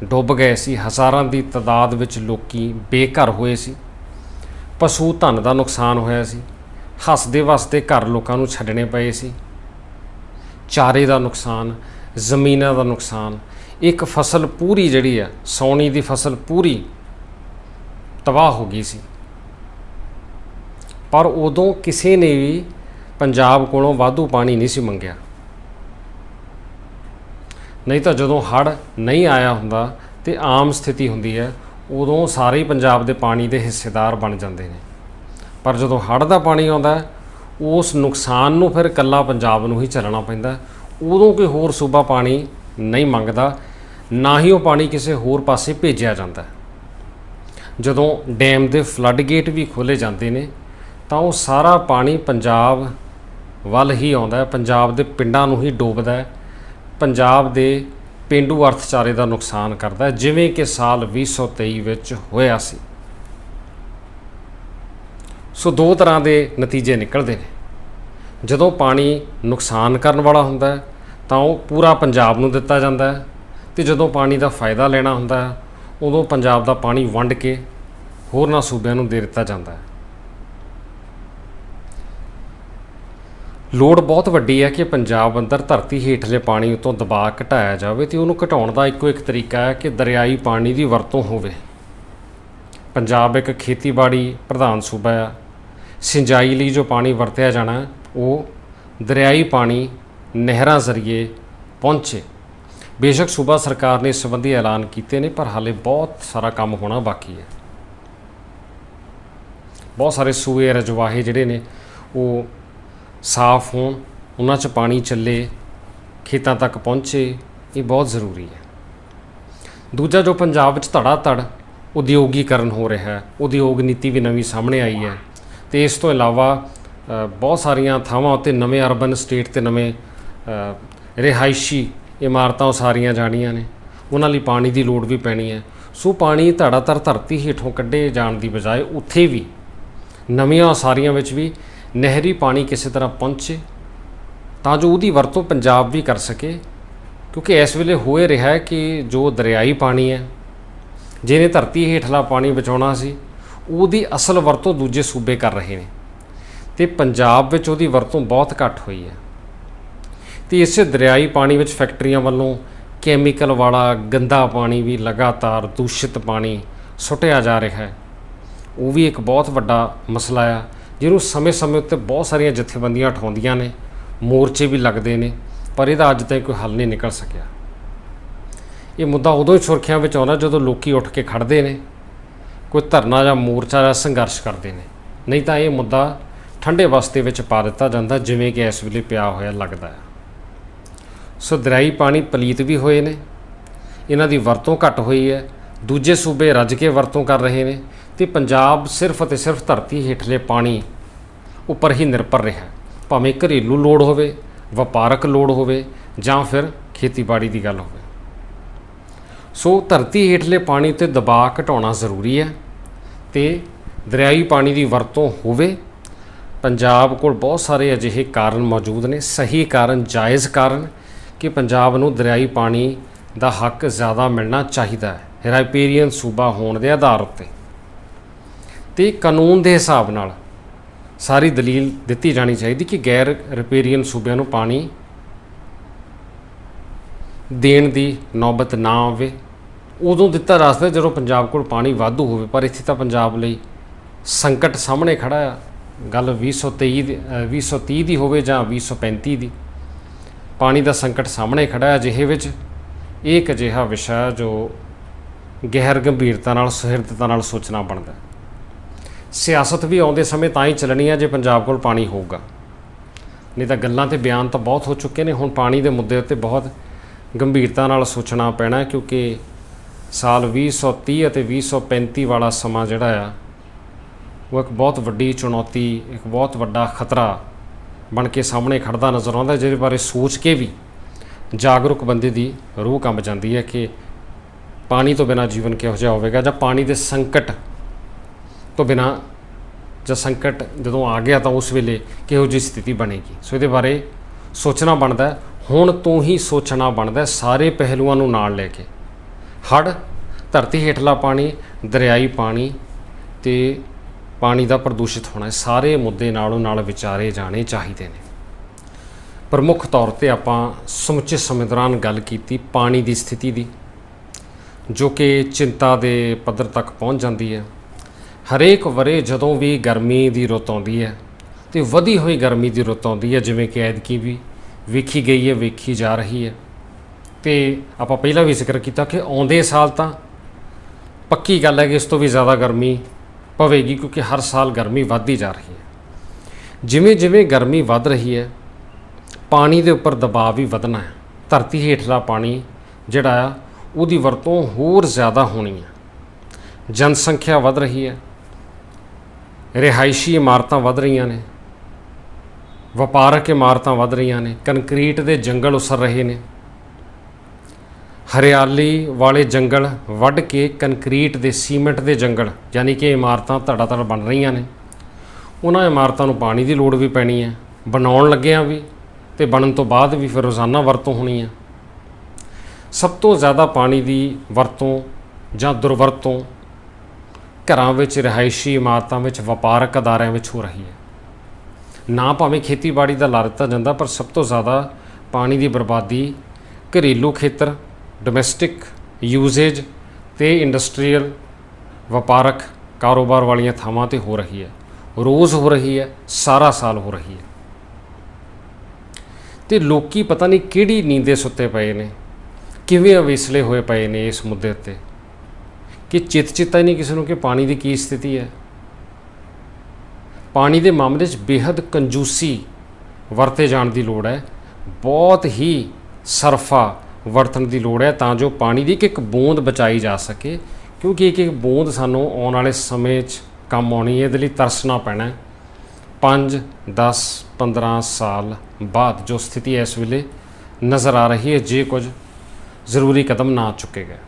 ਡੁੱਬ ਗਏ ਸੀ। ਹਜ਼ਾਰਾਂ ਦੀ ਤਾਦਾਦ ਵਿੱਚ ਲੋਕੀ ਬੇਘਰ ਹੋਏ ਸੀ। ਪਸ਼ੂ ਧਨ ਦਾ ਨੁਕਸਾਨ ਹੋਇਆ ਸੀ। ਹੱਸਦੇ ਵਸਦੇ ਘਰ ਲੋਕਾਂ ਨੂੰ ਛੱਡਣੇ ਪਏ ਸੀ। ਚਾਰੇ ਦਾ ਨੁਕਸਾਨ, ਜ਼ਮੀਨਾਂ ਦਾ ਨੁਕਸਾਨ। ਇੱਕ ਫਸਲ ਪੂਰੀ ਜਿਹੜੀ ਆ ਸੌਣੀ ਦੀ ਫਸਲ ਪੂਰੀ ਤਬਾਹ ਹੋ ਗਈ ਸੀ। ਪਰ ਉਦੋਂ ਕਿਸੇ ਨੇ ਵੀ ਪੰਜਾਬ ਕੋਲੋਂ ਵਾਧੂ ਪਾਣੀ ਨਹੀਂ ਸੀ ਮੰਗਿਆ। ਨਹੀਂ ਤਾਂ ਜਦੋਂ ਹੜ ਨਹੀਂ ਆਇਆ ਹੁੰਦਾ ਤੇ ਆਮ ਸਥਿਤੀ ਹੁੰਦੀ ਹੈ, ਉਦੋਂ ਸਾਰੇ ਹੀ ਪੰਜਾਬ ਦੇ ਪਾਣੀ ਦੇ ਹਿੱਸੇਦਾਰ ਬਣ ਜਾਂਦੇ ਨੇ। ਪਰ ਜਦੋਂ ਹੜ੍ਹ ਦਾ ਪਾਣੀ ਆਉਂਦਾ ਉਸ ਨੁਕਸਾਨ ਨੂੰ ਫਿਰ ਇਕੱਲਾ ਪੰਜਾਬ ਨੂੰ ਹੀ ਚੱਲਣਾ ਪੈਂਦਾ ਉਦੋਂ ਕੋਈ ਹੋਰ ਸੂਬਾ ਪਾਣੀ ਨਹੀਂ ਮੰਗਦਾ, ਨਾ ਹੀ ਉਹ ਪਾਣੀ ਕਿਸੇ ਹੋਰ ਪਾਸੇ ਭੇਜਿਆ ਜਾਂਦਾ ਜਦੋਂ ਡੈਮ ਦੇ ਫਲੱਡ ਗੇਟ ਵੀ ਖੋਲੇ ਜਾਂਦੇ ਨੇ ਤਾਂ ਉਹ ਸਾਰਾ ਪਾਣੀ ਪੰਜਾਬ ਵੱਲ ਹੀ ਆਉਂਦਾ ਹੈ। ਪੰਜਾਬ ਦੇ ਪਿੰਡਾਂ ਨੂੰ ਹੀ ਡੋਬਦਾ ਹੈ। ਪੰਜਾਬ ਦੇ ਪਿੰਡੂ ਅਰਥਚਾਰੇ ਦਾ ਨੁਕਸਾਨ ਕਰਦਾ ਹੈ, ਜਿਵੇਂ ਕਿ ਸਾਲ 2023 ਵਿੱਚ ਹੋਇਆ ਸੀ। ਸੋ ਦੋ ਤਰ੍ਹਾਂ ਦੇ ਨਤੀਜੇ ਨਿਕਲਦੇ ਨੇ। ਜਦੋਂ ਪਾਣੀ ਨੁਕਸਾਨ ਕਰਨ ਵਾਲਾ ਹੁੰਦਾ ਹੈ, ਤਾਂ ਉਹ ਪੂਰਾ ਪੰਜਾਬ ਨੂੰ ਦਿੱਤਾ ਜਾਂਦਾ ਹੈ ਤੇ ਜਦੋਂ ਪਾਣੀ ਦਾ ਫਾਇਦਾ ਲੈਣਾ ਹੁੰਦਾ ਹੈ, ਉਦੋਂ ਪੰਜਾਬ ਦਾ ਪਾਣੀ ਵੰਡ ਕੇ ਹੋਰਨਾਂ ਸੂਬਿਆਂ ਨੂੰ ਦੇ ਦਿੱਤਾ ਜਾਂਦਾ ਹੈ। ਲੋੜ ਬਹੁਤ ਵੱਡੀ ਹੈ ਕਿ ਪੰਜਾਬ ਅੰਦਰ ਧਰਤੀ ਹੇਠਲੇ ਪਾਣੀ ਉਤੋਂ ਦਬਾਅ ਘਟਾਇਆ ਜਾਵੇ ਤੇ ਉਹਨੂੰ ਘਟਾਉਣ ਦਾ ਇੱਕੋ ਇੱਕ ਤਰੀਕਾ ਹੈ ਕਿ ਦਰਿਆਈ ਪਾਣੀ ਦੀ ਵਰਤੋਂ ਹੋਵੇ। ਪੰਜਾਬ ਇੱਕ ਖੇਤੀਬਾੜੀ ਪ੍ਰਧਾਨ ਸੂਬਾ ਹੈ। ਸਿੰਜਾਈ ਲਈ ਜੋ ਪਾਣੀ ਵਰਤਿਆ ਜਾਣਾ ਉਹ ਦਰਿਆਈ ਪਾਣੀ ਨਹਿਰਾਂ ਜ਼ਰੀਏ ਪਹੁੰਚੇ। ਬੇਸ਼ੱਕ ਸੂਬਾ ਸਰਕਾਰ ਨੇ ਇਸ ਸੰਬੰਧੀ ਐਲਾਨ ਕੀਤੇ ਨੇ, ਪਰ ਹਾਲੇ ਬਹੁਤ ਸਾਰਾ ਕੰਮ ਹੋਣਾ ਬਾਕੀ ਹੈ। ਬਹੁਤ ਸਾਰੇ ਸੂਏ, ਰਜਵਾਹੇ ਜਿਹੜੇ ਨੇ, ਉਹ ਸਾਫ਼ ਹੋਣ, ਉਹਨਾਂ 'ਚ ਪਾਣੀ ਚੱਲੇ, ਖੇਤਾਂ ਤੱਕ ਪਹੁੰਚੇ, ਇਹ ਬਹੁਤ ਜ਼ਰੂਰੀ ਹੈ। ਦੂਜਾ ਜੋ ਪੰਜਾਬ ਵਿੱਚ ਧੜਾ ਧੜ ਉਦਯੋਗੀਕਰਨ ਹੋ ਰਿਹਾ ਹੈ, ਉਦਯੋਗ ਨੀਤੀ ਵੀ ਨਵੀਂ ਸਾਹਮਣੇ ਆਈ ਹੈ ਤੇ ਇਸ ਤੋਂ ਇਲਾਵਾ ਬਹੁਤ ਸਾਰੀਆਂ ਥਾਵਾਂ ਉੱਤੇ ਨਵੇਂ ਅਰਬਨ ਸਟੇਟ ਤੇ ਨਵੇਂ ਰਿਹਾਇਸ਼ੀ ਇਮਾਰਤਾਂ ਉਸਾਰੀਆਂ ਜਾਣੀਆਂ ਨੇ, ਉਹਨਾਂ ਲਈ ਪਾਣੀ ਦੀ ਲੋੜ ਵੀ ਪੈਣੀ ਹੈ। ਸੋ ਪਾਣੀ ਧੜਾ ਧੜ ਧਰਤੀ ਹੇਠੋਂ ਕੱਢੇ ਜਾਣ ਦੀ ਬਜਾਏ ਉੱਥੇ ਵੀ ਨਵੀਆਂ ਉਸਾਰੀਆਂ ਵਿੱਚ ਵੀ ਨਹਿਰੀ ਪਾਣੀ ਕਿਸੇ ਤਰ੍ਹਾਂ ਪਹੁੰਚੇ, ਤਾਂ ਜੋ ਉਹਦੀ ਵਰਤੋਂ ਪੰਜਾਬ ਵੀ ਕਰ ਸਕੇ, ਕਿਉਂਕਿ ਇਸ ਵੇਲੇ ਹੋਏ ਰਿਹਾ ਹੈ ਕਿ ਜੋ ਦਰਿਆਈ ਪਾਣੀ ਹੈ, ਜਿਹਨੇ ਧਰਤੀ ਹੇਠਲਾ ਪਾਣੀ ਬਚਾਉਣਾ ਸੀ, ਉਹਦੀ ਅਸਲ ਵਰਤੋਂ ਦੂਜੇ ਸੂਬੇ ਕਰ ਰਹੇ ਨੇ। ਤੇ ਪੰਜਾਬ ਵਿੱਚ ਉਹਦੀ ਵਰਤੋਂ ਬਹੁਤ ਘੱਟ ਹੋਈ ਹੈ। ਤੇ ਇਸੇ ਦਰਿਆਈ ਪਾਣੀ ਵਿੱਚ ਫੈਕਟਰੀਆਂ ਵੱਲੋਂ ਕੈਮੀਕਲ ਵਾਲਾ ਗੰਦਾ ਪਾਣੀ ਵੀ ਲਗਾਤਾਰ ਦੂਸ਼ਿਤ ਪਾਣੀ ਸੁੱਟਿਆ ਜਾ ਰਿਹਾ ਹੈ। ਉਹ ਵੀ ਇੱਕ ਬਹੁਤ ਵੱਡਾ ਮਸਲਾ ਆ। ਜਿਹਨੂੰ ਸਮੇਂ-ਸਮੇਂ ਉੱਤੇ ਬਹੁਤ ਸਾਰੀਆਂ ਜਥੇਬੰਦੀਆਂ ਉਠਾਉਂਦੀਆਂ ਨੇ, ਮੋਰਚੇ ਵੀ ਲੱਗਦੇ ਨੇ, ਪਰ ਇਹਦਾ ਅੱਜ ਤਾਈਂ ਕੋਈ ਹੱਲ ਨਹੀਂ ਨਿਕਲ ਸਕਿਆ। ਇਹ ਮੁੱਦਾ ਉਦੋਂ ਹੀ ਸੁਰਖੀਆਂ ਵਿੱਚ ਆਉਂਦਾ ਜਦੋਂ ਲੋਕੀ ਉੱਠ ਕੇ ਖੜਦੇ ਨੇ, ਕੋਈ ਧਰਨਾ ਜਾਂ ਮੋਰਚਾ ਜਾਂ ਸੰਘਰਸ਼ ਕਰਦੇ ਨੇ। ਨਹੀਂ ਤਾਂ ਇਹ ਮੁੱਦਾ ਠੰਡੇ ਵਸਤੇ ਵਿੱਚ ਪਾ ਦਿੱਤਾ ਜਾਂਦਾ, ਜਿਵੇਂ ਕਿ ਇਸ ਵੇਲੇ ਪਿਆ ਹੋਇਆ ਲੱਗਦਾ ਹੈ। ਸੋ ਦਰਿਆਈ ਪਾਣੀ ਪਲੀਤ ਵੀ ਹੋਏ ਨੇ। ਇਹਨਾਂ ਦੀ ਵਰਤੋਂ ਘੱਟ ਹੋਈ ਹੈ। ਦੂਜੇ ਸੂਬੇ ਰੱਜ ਕੇ ਵਰਤੋਂ ਕਰ ਰਹੇ ਨੇ। ਤੇ ਪੰਜਾਬ ਸਿਰਫ ਅਤੇ ਸਿਰਫ ਧਰਤੀ ਹੇਠਲੇ ਪਾਣੀ ਉੱਪਰ ਹੀ ਨਿਰਭਰ ਰਿਹਾ ਭਾਵੇਂ ਘਰੇਲੂ ਲੋੜ ਹੋਵੇ, ਵਪਾਰਕ ਲੋੜ ਹੋਵੇ ਜਾਂ ਫਿਰ ਖੇਤੀਬਾੜੀ ਦੀ ਗੱਲ ਹੋਵੇ। ਸੋ ਧਰਤੀ ਹੇਠਲੇ ਪਾਣੀ ਤੇ ਦਬਾਅ ਘਟਾਉਣਾ ਜ਼ਰੂਰੀ ਹੈ ਤੇ ਦਰਿਆਈ ਪਾਣੀ ਦੀ ਵਰਤੋਂ ਹੋਵੇ। ਪੰਜਾਬ ਕੋਲ ਬਹੁਤ ਸਾਰੇ ਅਜਿਹੇ ਕਾਰਨ ਮੌਜੂਦ ਨੇ। ਸਹੀ ਕਾਰਨ, ਜਾਇਜ਼ ਕਾਰਨ ਕਿ ਪੰਜਾਬ ਨੂੰ ਦਰਿਆਈ ਪਾਣੀ ਦਾ ਹੱਕ ਜ਼ਿਆਦਾ ਮਿਲਣਾ ਚਾਹੀਦਾ ਹੈ। ਰਾਈਪੇਰੀਅਨ ਸੂਬਾ ਹੋਣ ਦੇ ਆਧਾਰ ਉੱਤੇ। ਤੇ ਕਾਨੂੰਨ ਦੇ ਹਿਸਾਬ ਨਾਲ ਸਾਰੀ ਦਲੀਲ ਦਿੱਤੀ ਜਾਣੀ ਚਾਹੀਦੀ ਕਿ ਗੈਰ ਰਿਪੇਰੀਅਨ ਸੂਬਿਆਂ ਨੂੰ ਪਾਣੀ ਦੇਣ ਦੀ ਨੌਬਤ ਨਾ ਆਵੇ। ਉਦੋਂ ਦਿੱਤਾ ਰਸਤਾ ਜਦੋਂ ਪੰਜਾਬ ਕੋਲ ਪਾਣੀ ਵਾਧੂ ਹੋਵੇ ਪਰ ਇੱਥੇ ਤਾਂ ਪੰਜਾਬ ਲਈ ਸੰਕਟ ਸਾਹਮਣੇ ਖੜਾ ਆ। ਗੱਲ 2023 ਦੀ ਅ, 2030 ਦੀ ਹੋਵੇ ਜਾਂ 2035 ਦੀ ਪਾਣੀ ਦਾ ਸੰਕਟ ਸਾਹਮਣੇ ਖੜਾ ਹੈ। ਅਜਿਹੇ ਵਿੱਚ ਇਹ ਇੱਕ ਅਜਿਹਾ ਵਿਸ਼ਾ ਜੋ ਗਹਿਰ ਗੰਭੀਰਤਾ ਨਾਲ ਸੁਹਿਰਦਤਾ ਨਾਲ ਸੋਚਣਾ ਬਣਦਾ ਹੈ। ਸਿਆਸਤ ਵੀ ਆਉਂਦੇ ਸਮੇਂ ਤਾਂ ਹੀ ਚੱਲਣੀ ਹੈ ਜੇ ਪੰਜਾਬ ਕੋਲ ਪਾਣੀ ਹੋਊਗਾ। ਨਹੀਂ ਤਾਂ ਗੱਲਾਂ ਤੇ ਬਿਆਨ ਤਾਂ ਬਹੁਤ ਹੋ ਚੁੱਕੇ ਨੇ। ਹੁਣ ਪਾਣੀ ਦੇ ਮੁੱਦੇ ਉੱਤੇ ਬਹੁਤ ਗੰਭੀਰਤਾ ਨਾਲ ਸੋਚਣਾ ਪੈਣਾ ਕਿਉਂਕਿ ਸਾਲ 2030 ਅਤੇ 2035 ਵਾਲਾ ਸਮਾਂ ਜਿਹੜਾ ਆ, ਉਹ ਇੱਕ ਬਹੁਤ ਵੱਡੀ ਚੁਣੌਤੀ, ਇੱਕ ਬਹੁਤ ਵੱਡਾ ਖਤਰਾ ਬਣ ਕੇ ਸਾਹਮਣੇ ਖੜਦਾ ਨਜ਼ਰ ਆਉਂਦਾ ਜਿਹਦੇ ਬਾਰੇ ਸੋਚ ਕੇ ਵੀ ਜਾਗਰੂਕ ਬੰਦੇ ਦੀ ਰੂਹ ਕੰਬ ਜਾਂਦੀ ਹੈ ਕਿ ਪਾਣੀ ਤੋਂ ਬਿਨਾ ਜੀਵਨ ਕਿਹੋ ਜਿਹਾ ਹੋਵੇਗਾ ਜਾਂ ਪਾਣੀ ਦੇ ਸੰਕਟ ਤੋਂ ਬਿਨਾ ਜਾਂ ਸੰਕਟ ਜਦੋਂ ਆ ਗਿਆ ਤਾਂ ਉਸ ਵੇਲੇ ਕਿਹੋ ਜਿਹੀ ਸਥਿਤੀ ਬਣੇਗੀ? ਸੋ ਇਹਦੇ ਬਾਰੇ ਸੋਚਣਾ ਬਣਦਾ ਹੁਣ ਤੋਂ ਹੀ ਸੋਚਣਾ ਬਣਦਾ ਸਾਰੇ ਪਹਿਲੂਆਂ ਨੂੰ ਨਾਲ ਲੈ ਕੇ। ਹੜ ਧਰਤੀ ਹੇਠਲਾ ਪਾਣੀ, ਦਰਿਆਈ ਪਾਣੀ ਤੇ ਪਾਣੀ ਦਾ ਪ੍ਰਦੂਸ਼ਿਤ ਹੋਣਾ ਸਾਰੇ ਮੁੱਦੇ ਨਾਲੋਂ ਨਾਲ ਵਿਚਾਰੇ ਜਾਣੇ ਚਾਹੀਦੇ ਨੇ। ਪ੍ਰਮੁੱਖ ਤੌਰ ਤੇ ਆਪਾਂ ਸਮੁੱਚੇ ਸਮੇਂ ਦੌਰਾਨ ਗੱਲ ਕੀਤੀ ਪਾਣੀ ਦੀ ਸਥਿਤੀ ਦੀ, ਜੋ ਕਿ ਚਿੰਤਾ ਦੇ ਪੱਧਰ ਤੱਕ ਪਹੁੰਚ ਜਾਂਦੀ ਹੈ। ਹਰੇਕ ਵਰੇ ਜਦੋਂ ਵੀ ਗਰਮੀ ਦੀ ਰੁੱਤ ਆਉਂਦੀ ਹੈ ਤੇ ਵਧੀ ਹੋਈ ਗਰਮੀ ਦੀ ਰੁੱਤ ਆਉਂਦੀ ਹੈ, ਜਿਵੇਂ ਕਿ ਐਦਕੀ ਵੀ ਵੇਖੀ ਗਈ ਹੈ, ਵੇਖੀ ਜਾ ਰਹੀ ਹੈ। ਤੇ ਆਪਾਂ ਪਹਿਲਾਂ ਵੀ ਜ਼ਿਕਰ ਕੀਤਾ ਕਿ ਆਉਂਦੇ ਸਾਲ ਤਾਂ ਪੱਕੀ ਗੱਲ ਹੈ ਕਿ ਇਸ ਤੋਂ ਵੀ ਜ਼ਿਆਦਾ ਗਰਮੀ ਪਵੇਗੀ, ਕਿਉਂਕਿ ਹਰ ਸਾਲ ਗਰਮੀ ਵੱਧਦੀ ਜਾ ਰਹੀ ਹੈ। ਜਿਵੇਂ ਜਿਵੇਂ ਗਰਮੀ ਵੱਧ ਰਹੀ ਹੈ, ਪਾਣੀ ਦੇ ਉੱਪਰ ਦਬਾਅ ਵੀ ਵਧਣਾ ਹੈ। ਧਰਤੀ ਹੇਠਲਾ ਪਾਣੀ ਜਿਹੜਾ ਆ, ਉਹਦੀ ਵਰਤੋਂ ਹੋਰ ਜ਼ਿਆਦਾ ਹੋਣੀ ਹੈ। ਜਨਸੰਖਿਆ ਵੱਧ ਰਹੀ ਹੈ ਰਿਹਾਇਸ਼ੀ ਇਮਾਰਤਾਂ ਵੱਧ ਰਹੀਆਂ ਨੇ। ਵਪਾਰਕ ਇਮਾਰਤਾਂ ਵੱਧ ਰਹੀਆਂ ਨੇ। ਕੰਕਰੀਟ ਦੇ ਜੰਗਲ ਉਸਰ ਰਹੇ ਨੇ। ਹਰਿਆਲੀ ਵਾਲੇ ਜੰਗਲ ਵੱਢ ਕੇ ਕੰਕਰੀਟ ਦੇ ਸੀਮੈਂਟ ਦੇ ਜੰਗਲ, ਯਾਨੀ ਕਿ ਇਮਾਰਤਾਂ ਧੜਾ ਧੜ ਬਣ ਰਹੀਆਂ ਨੇ। ਉਹਨਾਂ ਇਮਾਰਤਾਂ ਨੂੰ ਪਾਣੀ ਦੀ ਲੋੜ ਵੀ ਪੈਣੀ ਹੈ। ਬਣਾਉਣ ਲੱਗਿਆਂ ਵੀ ਤੇ ਬਣਨ ਤੋਂ ਬਾਅਦ ਵੀ ਫਿਰ ਰੋਜ਼ਾਨਾ ਵਰਤੋਂ ਹੋਣੀ ਹੈ। ਸਭ ਤੋਂ ਜ਼ਿਆਦਾ ਪਾਣੀ ਦੀ ਵਰਤੋਂ ਜਾਂ ਦੁਰਵਰਤੋਂ ਘਰਾਂ ਵਿੱਚ ਰਿਹਾਇਸ਼ੀ ਇਮਾਰਤਾਂ ਵਿੱਚ, ਵਪਾਰਕ ਅਦਾਰਿਆਂ ਵਿੱਚ ਹੋ ਰਹੀ ਹੈ। ਨਾ ਭਾਵੇਂ ਖੇਤੀਬਾੜੀ ਦਾ ਲਾ ਦਿੱਤਾ ਜਾਂਦਾ, ਪਰ ਸਭ ਤੋਂ ਜ਼ਿਆਦਾ ਪਾਣੀ ਦੀ ਬਰਬਾਦੀ ਘਰੇਲੂ ਖੇਤਰ ਡੋਮੈਸਟਿਕ ਯੂਜ਼ੇਜ ਤੇ ਇੰਡਸਟਰੀਅਲ ਵਪਾਰਕ ਕਾਰੋਬਾਰ ਵਾਲੀਆਂ ਥਾਵਾਂ ਤੇ ਹੋ ਰਹੀ ਹੈ। ਰੋਜ਼ ਹੋ ਰਹੀ ਹੈ, ਸਾਰਾ ਸਾਲ ਹੋ ਰਹੀ ਹੈ। ਤੇ ਲੋਕੀ ਪਤਾ ਨਹੀਂ ਕਿਹੜੀ ਨੀਂਦੇ ਸੁੱਤੇ ਪਏ ਨੇ, ਕਿਵੇਂ ਅਵੇਸਲੇ ਹੋਏ ਪਏ ਨੇ ਇਸ ਮੁੱਦੇ ਉੱਤੇ। ਕਿ ਚਿਤ ਚਿੱਤਾ ਹੀ ਨਹੀਂ ਕਿਸੇ ਨੂੰ ਕਿ ਪਾਣੀ ਦੀ ਕੀ ਸਥਿਤੀ ਹੈ। ਪਾਣੀ ਦੇ ਮਾਮਲੇ 'ਚ ਬੇहद ਕੰਜੂਸੀ ਵਰਤੇ ਜਾਣ ਦੀ ਲੋੜ ਹੈ। ਬਹੁਤ ਹੀ ਸਰਫਾ ਵਰਤਣ ਦੀ ਲੋੜ ਹੈ ਤਾਂ ਜੋ ਪਾਣੀ ਦੀ ਇੱਕ ਇੱਕ ਬੂੰਦ ਬਚਾਈ ਜਾ ਸਕੇ। ਕਿਉਂਕਿ ਇੱਕ ਇੱਕ ਬੂੰਦ ਸਾਨੂੰ ਆਉਣ ਵਾਲੇ ਸਮੇਂ 'ਚ ਕੰਮ ਆਉਣੀ ਹੈ, ਇਹਦੇ ਲਈ ਤਰਸਣਾ ਪੈਣਾ ਹੈ। 5 10 15 ਸਾਲ ਬਾਅਦ ਜੋ ਸਥਿਤੀ ਇਸ ਵੇਲੇ ਨਜ਼ਰ ਆ ਰਹੀ ਹੈ, ਜੇ ਕੁਝ ਜ਼ਰੂਰੀ ਕਦਮ ਨਾ ਚੁੱਕੇ ਗਏ।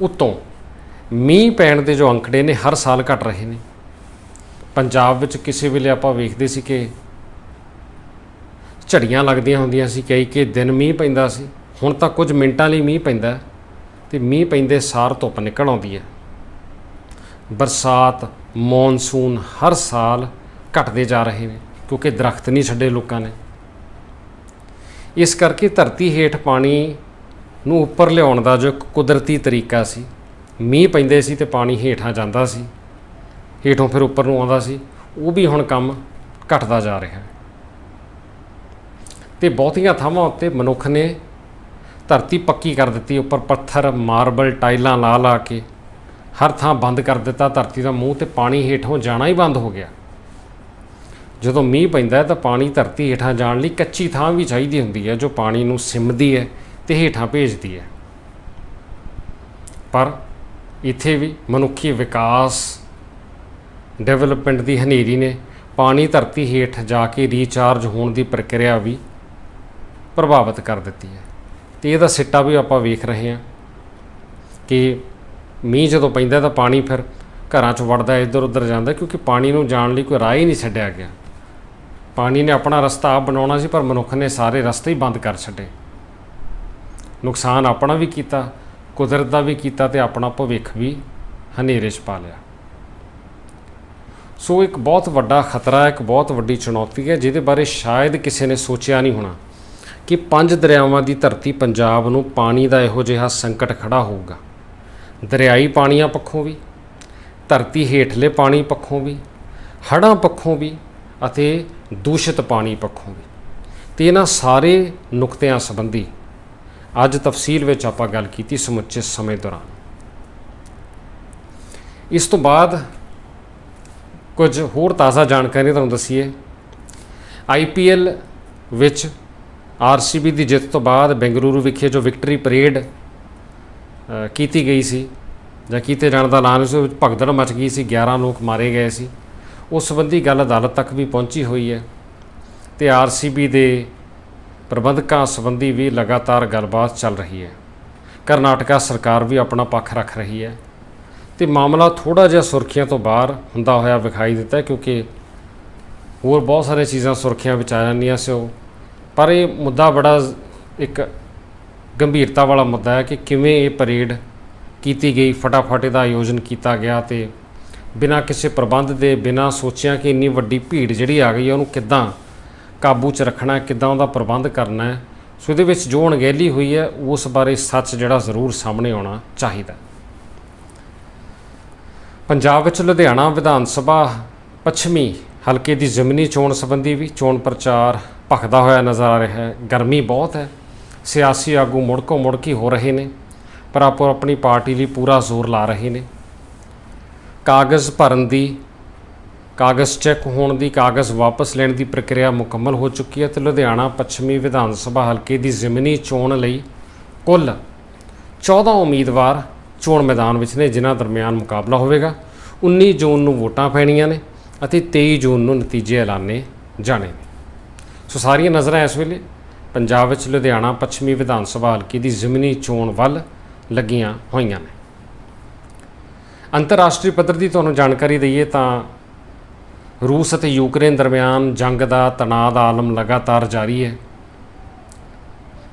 ਉਤੋਂ ਮੀਂਹ ਪੈਣ ਦੇ ਜੋ ਅੰਕੜੇ ਨੇ, ਹਰ ਸਾਲ ਘਟ ਰਹੇ ਨੇ। ਪੰਜਾਬ ਵਿੱਚ ਕਿਸੇ ਵੇਲੇ ਆਪਾਂ ਵੇਖਦੇ ਸੀ ਕਿ ਝੜੀਆਂ ਲੱਗਦੀਆਂ ਹੁੰਦੀਆਂ ਸੀ, ਕਈ ਕਈ ਦਿਨ ਮੀਂਹ ਪੈਂਦਾ ਸੀ। ਹੁਣ ਤਾਂ ਕੁਝ ਮਿੰਟਾਂ ਲਈ ਮੀਂਹ ਪੈਂਦਾ ਹੈ ਤੇ ਮੀਂਹ ਪੈਂਦੇ ਸਾਰ ਧੁੱਪ ਨਿਕਲ ਆਉਂਦੀ ਹੈ। ਬਰਸਾਤ, ਮੌਨਸੂਨ ਹਰ ਸਾਲ ਘਟਦੇ ਜਾ ਰਹੇ ਨੇ, ਕਿਉਂਕਿ ਦਰਖਤ ਨਹੀਂ ਛੱਡੇ ਲੋਕਾਂ ਨੇ। ਇਸ ਕਰਕੇ ਧਰਤੀ ਹੇਠ ਪਾਣੀ ਨੂੰ ਉੱਪਰ ਲਿਆਉਣ ਦਾ ਜੋ ਇੱਕ ਕੁਦਰਤੀ ਤਰੀਕਾ ਸੀ ਮੀਂਹ ਪੈਂਦੇ ਸੀ ਤੇ ਪਾਣੀ ਹੇਠਾਂ ਜਾਂਦਾ ਸੀ। ਹੇਠੋਂ ਫਿਰ ਉੱਪਰ ਨੂੰ ਆਉਂਦਾ ਸੀ। ਉਹ ਵੀ ਹੁਣ ਕੰਮ ਘਟਦਾ ਜਾ ਰਿਹਾ ਹੈ। ਤੇ ਬਹੁਤੀਆਂ ਥਾਵਾਂ ਉੱਤੇ ਮਨੁੱਖ ਨੇ ਧਰਤੀ ਪੱਕੀ ਕਰ ਦਿੱਤੀ, ਉੱਪਰ ਪੱਥਰ, ਮਾਰਬਲ, ਟਾਈਲਾਂ ਲਾ ਲਾ ਕੇ ਹਰ ਥਾਂ ਬੰਦ ਕਰ ਦਿੱਤਾ। ਧਰਤੀ ਦਾ ਮੂੰਹ ਤੇ ਪਾਣੀ ਹੇਠੋਂ ਜਾਣਾ ਹੀ ਬੰਦ ਹੋ ਗਿਆ। ਜਦੋਂ ਮੀਂਹ ਪੈਂਦਾ ਤਾਂ ਪਾਣੀ ਧਰਤੀ ਹੇਠਾਂ ਜਾਣ ਲਈ ਕੱਚੀ ਥਾਂ ਵੀ ਚਾਹੀਦੀ ਹੁੰਦੀ ਹੈ, ਜੋ ਪਾਣੀ ਨੂੰ ਸਿਮਦੀ ਹੈ ਤੇ ਹੇਠਾਂ ਭੇਜਦੀ ਹੈ। ਪਰ ਇੱਥੇ ਵੀ ਮਨੁੱਖੀ ਵਿਕਾਸ, ਡਿਵੈਲਪਮੈਂਟ ਦੀ ਹਨੇਰੀ ਨੇ ਪਾਣੀ ਧਰਤੀ ਹੇਠ ਜਾ ਕੇ ਰੀਚਾਰਜ ਹੋਣ ਦੀ ਪ੍ਰਕਿਰਿਆ ਵੀ ਪ੍ਰਭਾਵਿਤ ਕਰ ਦਿੱਤੀ ਹੈ। ਤੇ ਇਹਦਾ ਸਿੱਟਾ ਵੀ ਆਪਾਂ ਵੇਖ ਰਹੇ ਹਾਂ ਕਿ ਮੀਂਹ ਜਦੋਂ ਪੈਂਦਾ ਤਾਂ ਪਾਣੀ ਫਿਰ ਘਰਾਂ 'ਚ ਵੜਦਾ ਇੱਧਰ ਉੱਧਰ ਜਾਂਦਾ ਕਿਉਂਕਿ ਪਾਣੀ ਨੂੰ ਜਾਣ ਲਈ ਕੋਈ ਰਾਹ ਹੀ ਨਹੀਂ ਛੱਡਿਆ ਗਿਆ। ਪਾਣੀ ਨੇ ਆਪਣਾ ਰਸਤਾ ਆਪ ਬਣਾਉਣਾ ਸੀ, ਪਰ ਮਨੁੱਖ ਨੇ ਸਾਰੇ ਰਸਤੇ ਹੀ ਬੰਦ ਕਰ ਛੱਡੇ। ਨੁਕਸਾਨ ਆਪਣਾ ਵੀ ਕੀਤਾ ਕੁਦਰਤ ਦਾ ਵੀ ਕੀਤਾ ਤੇ ਆਪਣਾ ਭਵਿੱਖ ਵੀ ਹਨੇਰੇ 'ਚ ਪਾ ਲਿਆ। ਸੋ ਇੱਕ ਬਹੁਤ ਵੱਡਾ ਖਤਰਾ ਹੈ ਇੱਕ ਬਹੁਤ ਵੱਡੀ ਚੁਣੌਤੀ ਹੈ, ਜਿਹਦੇ ਬਾਰੇ ਸ਼ਾਇਦ ਕਿਸੇ ਨੇ ਸੋਚਿਆ ਨਹੀਂ ਹੋਣਾ ਕਿ ਪੰਜ ਦਰਿਆਵਾਂ ਦੀ ਧਰਤੀ ਪੰਜਾਬ ਨੂੰ ਪਾਣੀ ਦਾ ਇਹੋ ਜਿਹਾ ਸੰਕਟ ਖੜਾ ਹੋਊਗਾ। ਦਰਿਆਈ ਪਾਣੀਆਂ ਪੱਖੋਂ ਵੀ, ਧਰਤੀ ਹੇਠਲੇ ਪਾਣੀ ਪੱਖੋਂ ਵੀ, ਹੜ੍ਹਾਂ ਪੱਖੋਂ ਵੀ ਅਤੇ ਦੂਸ਼ਿਤ ਪਾਣੀ ਪੱਖੋਂ ਵੀ। ਤੇ ਇਹਨਾਂ ਸਾਰੇ ਨੁਕਤਿਆਂ ਸੰਬੰਧੀ ਅੱਜ ਤਫਸੀਲ ਵਿੱਚ ਆਪਾਂ ਗੱਲ ਕੀਤੀ ਸਮੁੱਚੇ ਸਮੇਂ ਦੌਰਾਨ। ਇਸ ਤੋਂ ਬਾਅਦ ਕੁਝ ਹੋਰ ਤਾਜ਼ਾ ਜਾਣਕਾਰੀ ਤੁਹਾਨੂੰ ਦਸੀਏ। ਆਈਪੀਐਲ ਵਿੱਚ ਆਰਸੀਬੀ ਦੀ ਜਿੱਤ ਤੋਂ ਬਾਅਦ ਬੈਂਗਲੁਰੂ ਵਿਖੇ ਜੋ ਵਿਕਟਰੀ ਪਰੇਡ ਕੀਤੀ ਗਈ ਸੀ, ਜਾਂ ਕੀਤੇ ਜਾਣ ਦਾ ਐਲਾਨ ਸੀ ਉਸ ਵਿੱਚ ਭਗਦੜ ਮਚ ਗਈ ਸੀ 11 ਲੋਕ ਮਾਰੇ ਗਏ ਸੀ। ਉਸ ਸੰਬੰਧੀ ਗੱਲ ਅਦਾਲਤ ਤੱਕ ਵੀ ਪਹੁੰਚੀ ਹੋਈ ਹੈ। ਤੇ ਆਰਸੀਬੀ ਦੇ ਪ੍ਰਬੰਧਕਾਂ ਸੰਬੰਧੀ ਵੀ ਲਗਾਤਾਰ ਗੱਲਬਾਤ ਚੱਲ ਰਹੀ ਹੈ। ਕਰਨਾਟਕਾ ਸਰਕਾਰ ਵੀ ਆਪਣਾ ਪੱਖ ਰੱਖ ਰਹੀ ਹੈ ਤੇ ਮਾਮਲਾ ਥੋੜਾ ਜਿਹਾ ਸੁਰਖੀਆਂ ਤੋਂ ਬਾਹਰ ਹੁੰਦਾ ਹੋਇਆ ਵਿਖਾਈ ਦਿੱਤਾ ਕਿਉਂਕਿ ਹੋਰ ਬਹੁਤ ਸਾਰੀਆਂ ਚੀਜ਼ਾਂ ਸੁਰਖੀਆਂ ਵਿੱਚ ਆ ਜਾਂਦੀਆਂ ਸੀ ਉਹ। ਪਰ ਇਹ ਮੁੱਦਾ ਬੜਾ ਇੱਕ ਗੰਭੀਰਤਾ ਵਾਲਾ ਮੁੱਦਾ ਹੈ ਕਿ ਕਿਵੇਂ ਇਹ ਪਰੇਡ ਕੀਤੀ ਗਈ, ਫਟਾਫਟ ਇਹਦਾ ਆਯੋਜਨ ਕੀਤਾ ਗਿਆ ਤੇ ਬਿਨਾਂ ਕਿਸੇ ਪ੍ਰਬੰਧ ਦੇ, ਬਿਨਾਂ ਸੋਚਿਆ ਕਿ ਇੰਨੀ ਵੱਡੀ ਭੀੜ ਜਿਹੜੀ ਆ ਗਈ ਹੈ, ਉਹਨੂੰ ਕਿੱਦਾਂ ਕਾਬੂ 'ਚ ਰੱਖਣਾ ਕਿੱਦਾਂ ਉਹਦਾ ਪ੍ਰਬੰਧ ਕਰਨਾ ਹੈ। ਸੋ ਇਹਦੇ ਵਿੱਚ ਜੋ ਅਣਗਹਿਲੀ ਹੋਈ ਹੈ, ਉਸ ਬਾਰੇ ਸੱਚ ਜਿਹੜਾ ਜ਼ਰੂਰ ਸਾਹਮਣੇ ਆਉਣਾ ਚਾਹੀਦਾ ਪੰਜਾਬ ਵਿੱਚ ਲੁਧਿਆਣਾ ਵਿਧਾਨ ਸਭਾ ਪੱਛਮੀ ਹਲਕੇ ਦੀ ਜ਼ਮੀਨੀ ਚੋਣ ਸੰਬੰਧੀ ਵੀ ਚੋਣ ਪ੍ਰਚਾਰ ਭਖਦਾ ਹੋਇਆ ਨਜ਼ਰ ਆ ਰਿਹਾ ਹੈ। ਗਰਮੀ ਬਹੁਤ ਹੈ। ਸਿਆਸੀ ਆਗੂ ਮੁੜਕੋ ਮੁੜਕੀ ਹੋ ਰਹੇ ਨੇ, ਪਰ ਆਪੋ ਆਪਣੀ ਪਾਰਟੀ ਲਈ ਪੂਰਾ ਜ਼ੋਰ ਲਾ ਰਹੇ ਨੇ। ਕਾਗਜ਼ ਭਰਨ ਦੀ ਕਾਗਜ਼ ਚੈੱਕ ਹੋਣ ਦੀ ਕਾਗਜ਼ ਵਾਪਸ ਲੈਣ ਦੀ ਪ੍ਰਕਿਰਿਆ ਮੁਕੰਮਲ ਹੋ ਚੁੱਕੀ ਹੈ ਤੇ ਲੁਧਿਆਣਾ ਪੱਛਮੀ ਵਿਧਾਨ ਸਭਾ ਹਲਕੇ ਦੀ ਜ਼ਿਮਨੀ ਚੋਣ ਲਈ ਕੁੱਲ 14 ਉਮੀਦਵਾਰ ਚੋਣ ਮੈਦਾਨ ਵਿੱਚ ਨੇ, ਜਿਨ੍ਹਾਂ ਦਰਮਿਆਨ ਮੁਕਾਬਲਾ ਹੋਵੇਗਾ। 19 ਜੂਨ ਨੂੰ ਵੋਟਾਂ ਪੈਣੀਆਂ ਨੇ ਅਤੇ 23 ਜੂਨ ਨੂੰ ਨਤੀਜੇ ਐਲਾਨੇ ਜਾਣੇ ਨੇ। ਸੋ ਸਾਰੀਆਂ ਨਜ਼ਰਾਂ ਇਸ ਵੇਲੇ ਪੰਜਾਬ ਵਿੱਚ ਲੁਧਿਆਣਾ ਪੱਛਮੀ ਵਿਧਾਨ ਸਭਾ ਹਲਕੇ ਦੀ ਜ਼ਿਮਨੀ ਚੋਣ ਵੱਲ ਲੱਗੀਆਂ ਹੋਈਆਂ ਨੇ। ਅੰਤਰਰਾਸ਼ਟਰੀ ਪੱਧਰ ਦੀ ਤੁਹਾਨੂੰ ਜਾਣਕਾਰੀ ਦਈਏ ਤਾਂ ਰੂਸ ਅਤੇ ਯੂਕਰੇਨ ਦਰਮਿਆਨ ਜੰਗ ਦਾ ਤਣਾਅ ਦਾ ਆਲਮ ਲਗਾਤਾਰ ਜਾਰੀ ਹੈ।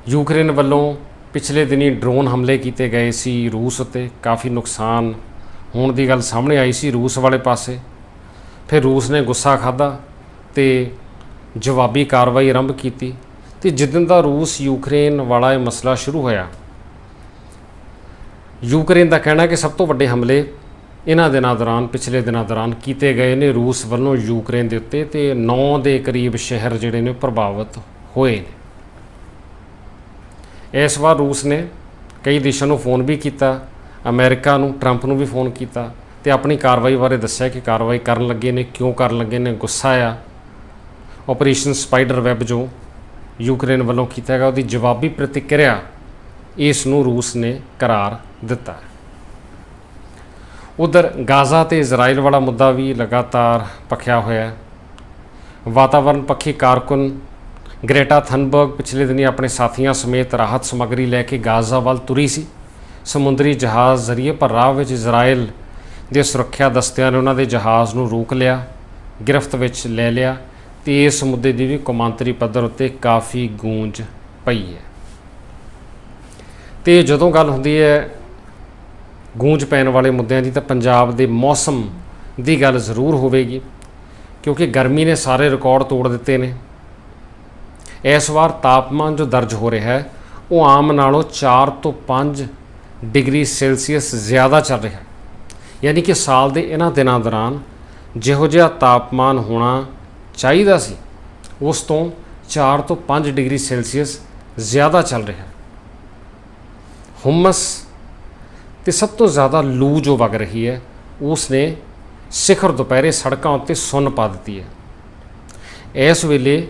ਯੂਕਰੇਨ ਵੱਲੋਂ ਪਿਛਲੇ ਦਿਨੀ ਡਰੋਨ ਹਮਲੇ ਕੀਤੇ ਗਏ ਸੀ। ਰੂਸ ਉੱਤੇ ਕਾਫੀ ਨੁਕਸਾਨ ਹੋਣ ਦੀ ਗੱਲ ਸਾਹਮਣੇ ਆਈ ਸੀ ਰੂਸ ਵਾਲੇ ਪਾਸੇ। ਫਿਰ ਰੂਸ ਨੇ ਗੁੱਸਾ ਖਾਧਾ ਤੇ ਜਵਾਬੀ ਕਾਰਵਾਈ ਆਰੰਭ ਕੀਤੀ ਤੇ ਜਿੱਦਣ ਦਾ ਰੂਸ ਯੂਕਰੇਨ ਵਾਲਾ ਇਹ ਮਸਲਾ ਸ਼ੁਰੂ ਹੋਇਆ। ਯੂਕਰੇਨ ਦਾ ਕਹਿਣਾ ਕਿ ਸਭ ਤੋਂ ਵੱਡੇ ਹਮਲੇ ਇਹਨਾਂ ਦਿਨਾਂ ਦੌਰਾਨ, ਪਿਛਲੇ ਦਿਨਾਂ ਦੌਰਾਨ ਕੀਤੇ ਗਏ ਨੇ ਰੂਸ ਵੱਲੋਂ ਯੂਕਰੇਨ ਦੇ ਉੱਤੇ ਤੇ 9 ਦੇ ਕਰੀਬ ਸ਼ਹਿਰ ਜਿਹੜੇ ਨੇ ਪ੍ਰਭਾਵਿਤ ਹੋਏ ਨੇ। ਇਸ ਵਾਰ ਰੂਸ ਨੇ ਕਈ ਦੇਸ਼ਾਂ ਨੂੰ ਫੋਨ ਵੀ ਕੀਤਾ, ਅਮਰੀਕਾ ਨੂੰ, ਟਰੰਪ ਨੂੰ ਵੀ ਫੋਨ ਕੀਤਾ ਤੇ ਆਪਣੀ ਕਾਰਵਾਈ ਬਾਰੇ ਦੱਸਿਆ ਕਿ ਕਾਰਵਾਈ ਕਰਨ ਲੱਗੇ ਨੇ, ਕਿਉਂ ਕਰਨ ਲੱਗੇ ਨੇ, ਗੁੱਸਾ ਆ। ਆਪਰੇਸ਼ਨ ਸਪਾਈਡਰ ਵੈਬ ਜੋ ਯੂਕਰੇਨ ਵੱਲੋਂ ਕੀਤਾ ਗਿਆ, ਉਹਦੀ ਜਵਾਬੀ ਪ੍ਰਤੀਕਿਰਿਆ ਇਸ ਨੂੰ ਰੂਸ ਨੇ ਕਰਾਰ ਦਿੱਤਾ। ਉਧਰ ਗਾਜ਼ਾ ਤੇ ਇਜ਼ਰਾਈਲ ਵਾਲਾ ਮੁੱਦਾ ਵੀ ਲਗਾਤਾਰ ਪੱਖਿਆ ਹੋਇਆ ਹੈ। ਵਾਤਾਵਰਣ ਪੱਖੀ ਕਾਰਕੁਨ, ਗ੍ਰੇਟਾ ਥਨਬਰਗ ਪਿਛਲੇ ਦਿਨੀ ਆਪਣੇ ਸਾਥੀਆਂ ਸਮੇਤ ਰਾਹਤ ਸਮੱਗਰੀ ਲੈ ਕੇ ਗਾਜ਼ਾ ਵੱਲ ਤੁਰੀ ਸੀ। ਸਮੁੰਦਰੀ ਜਹਾਜ਼ ਜ਼ਰੀਏ ਪਰ ਰਾਹ ਵਿੱਚ ਇਜ਼ਰਾਈਲ ਦੇ ਸੁਰੱਖਿਆ ਦਸਤਿਆਂ ਨੇ ਉਹਨਾਂ ਦੇ ਜਹਾਜ਼ ਨੂੰ ਰੋਕ ਲਿਆ, ਗ੍ਰਿਫਤ ਵਿੱਚ ਲੈ ਲਿਆ ਤੇ ਇਸ ਮੁੱਦੇ ਦੀ ਵੀ ਕੌਮਾਂਤਰੀ ਪੱਧਰ ਉੱਤੇ ਕਾਫੀ ਗੂੰਜ ਪਈ ਹੈ। ਤੇ ਜਦੋਂ ਗੱਲ ਹੁੰਦੀ ਹੈ ਗੂੰਜ ਪੈਣ ਵਾਲੇ ਮੁੱਦਿਆਂ ਦੀ ਤਾਂ ਪੰਜਾਬ ਦੇ ਮੌਸਮ ਦੀ ਗੱਲ ਜ਼ਰੂਰ ਹੋਵੇਗੀ, ਕਿਉਂਕਿ ਗਰਮੀ ਨੇ ਸਾਰੇ ਰਿਕਾਰਡ ਤੋੜ ਦਿੱਤੇ ਨੇ। ਇਸ ਵਾਰ ਤਾਪਮਾਨ ਜੋ ਦਰਜ ਹੋ ਰਿਹਾ ਹੈ, ਉਹ ਆਮ ਨਾਲੋਂ 4 ਤੋਂ 5 ਡਿਗਰੀ ਸੈਲਸੀਅਸ ਜ਼ਿਆਦਾ ਚੱਲ ਰਿਹਾ ਹੈ। ਯਾਨੀ ਕਿ ਸਾਲ ਦੇ ਇਹਨਾਂ ਦਿਨਾਂ ਦੌਰਾਨ ਜਿਹੋ ਜਿਹਾ ਤਾਪਮਾਨ ਹੋਣਾ ਚਾਹੀਦਾ ਸੀ, ਉਸ ਤੋਂ 4 ਤੋਂ 5 ਡਿਗਰੀ ਸੈਲਸੀਅਸ ਜ਼ਿਆਦਾ ਚੱਲ ਰਿਹਾ ਹੈ। ਹੁਮਸ ਤੇ ਸਭ ਤੋਂ ਜ਼ਿਆਦਾ ਲੂ ਜੋ ਵਗ ਰਹੀ ਹੈ ਉਸ ਨੇ ਸਿਖਰ ਦੁਪਹਿਰੇ ਸੜਕਾਂ ਉੱਤੇ ਸੁੰਨ ਪਾ ਦਿੱਤੀ ਹੈ। ਇਸ ਵੇਲੇ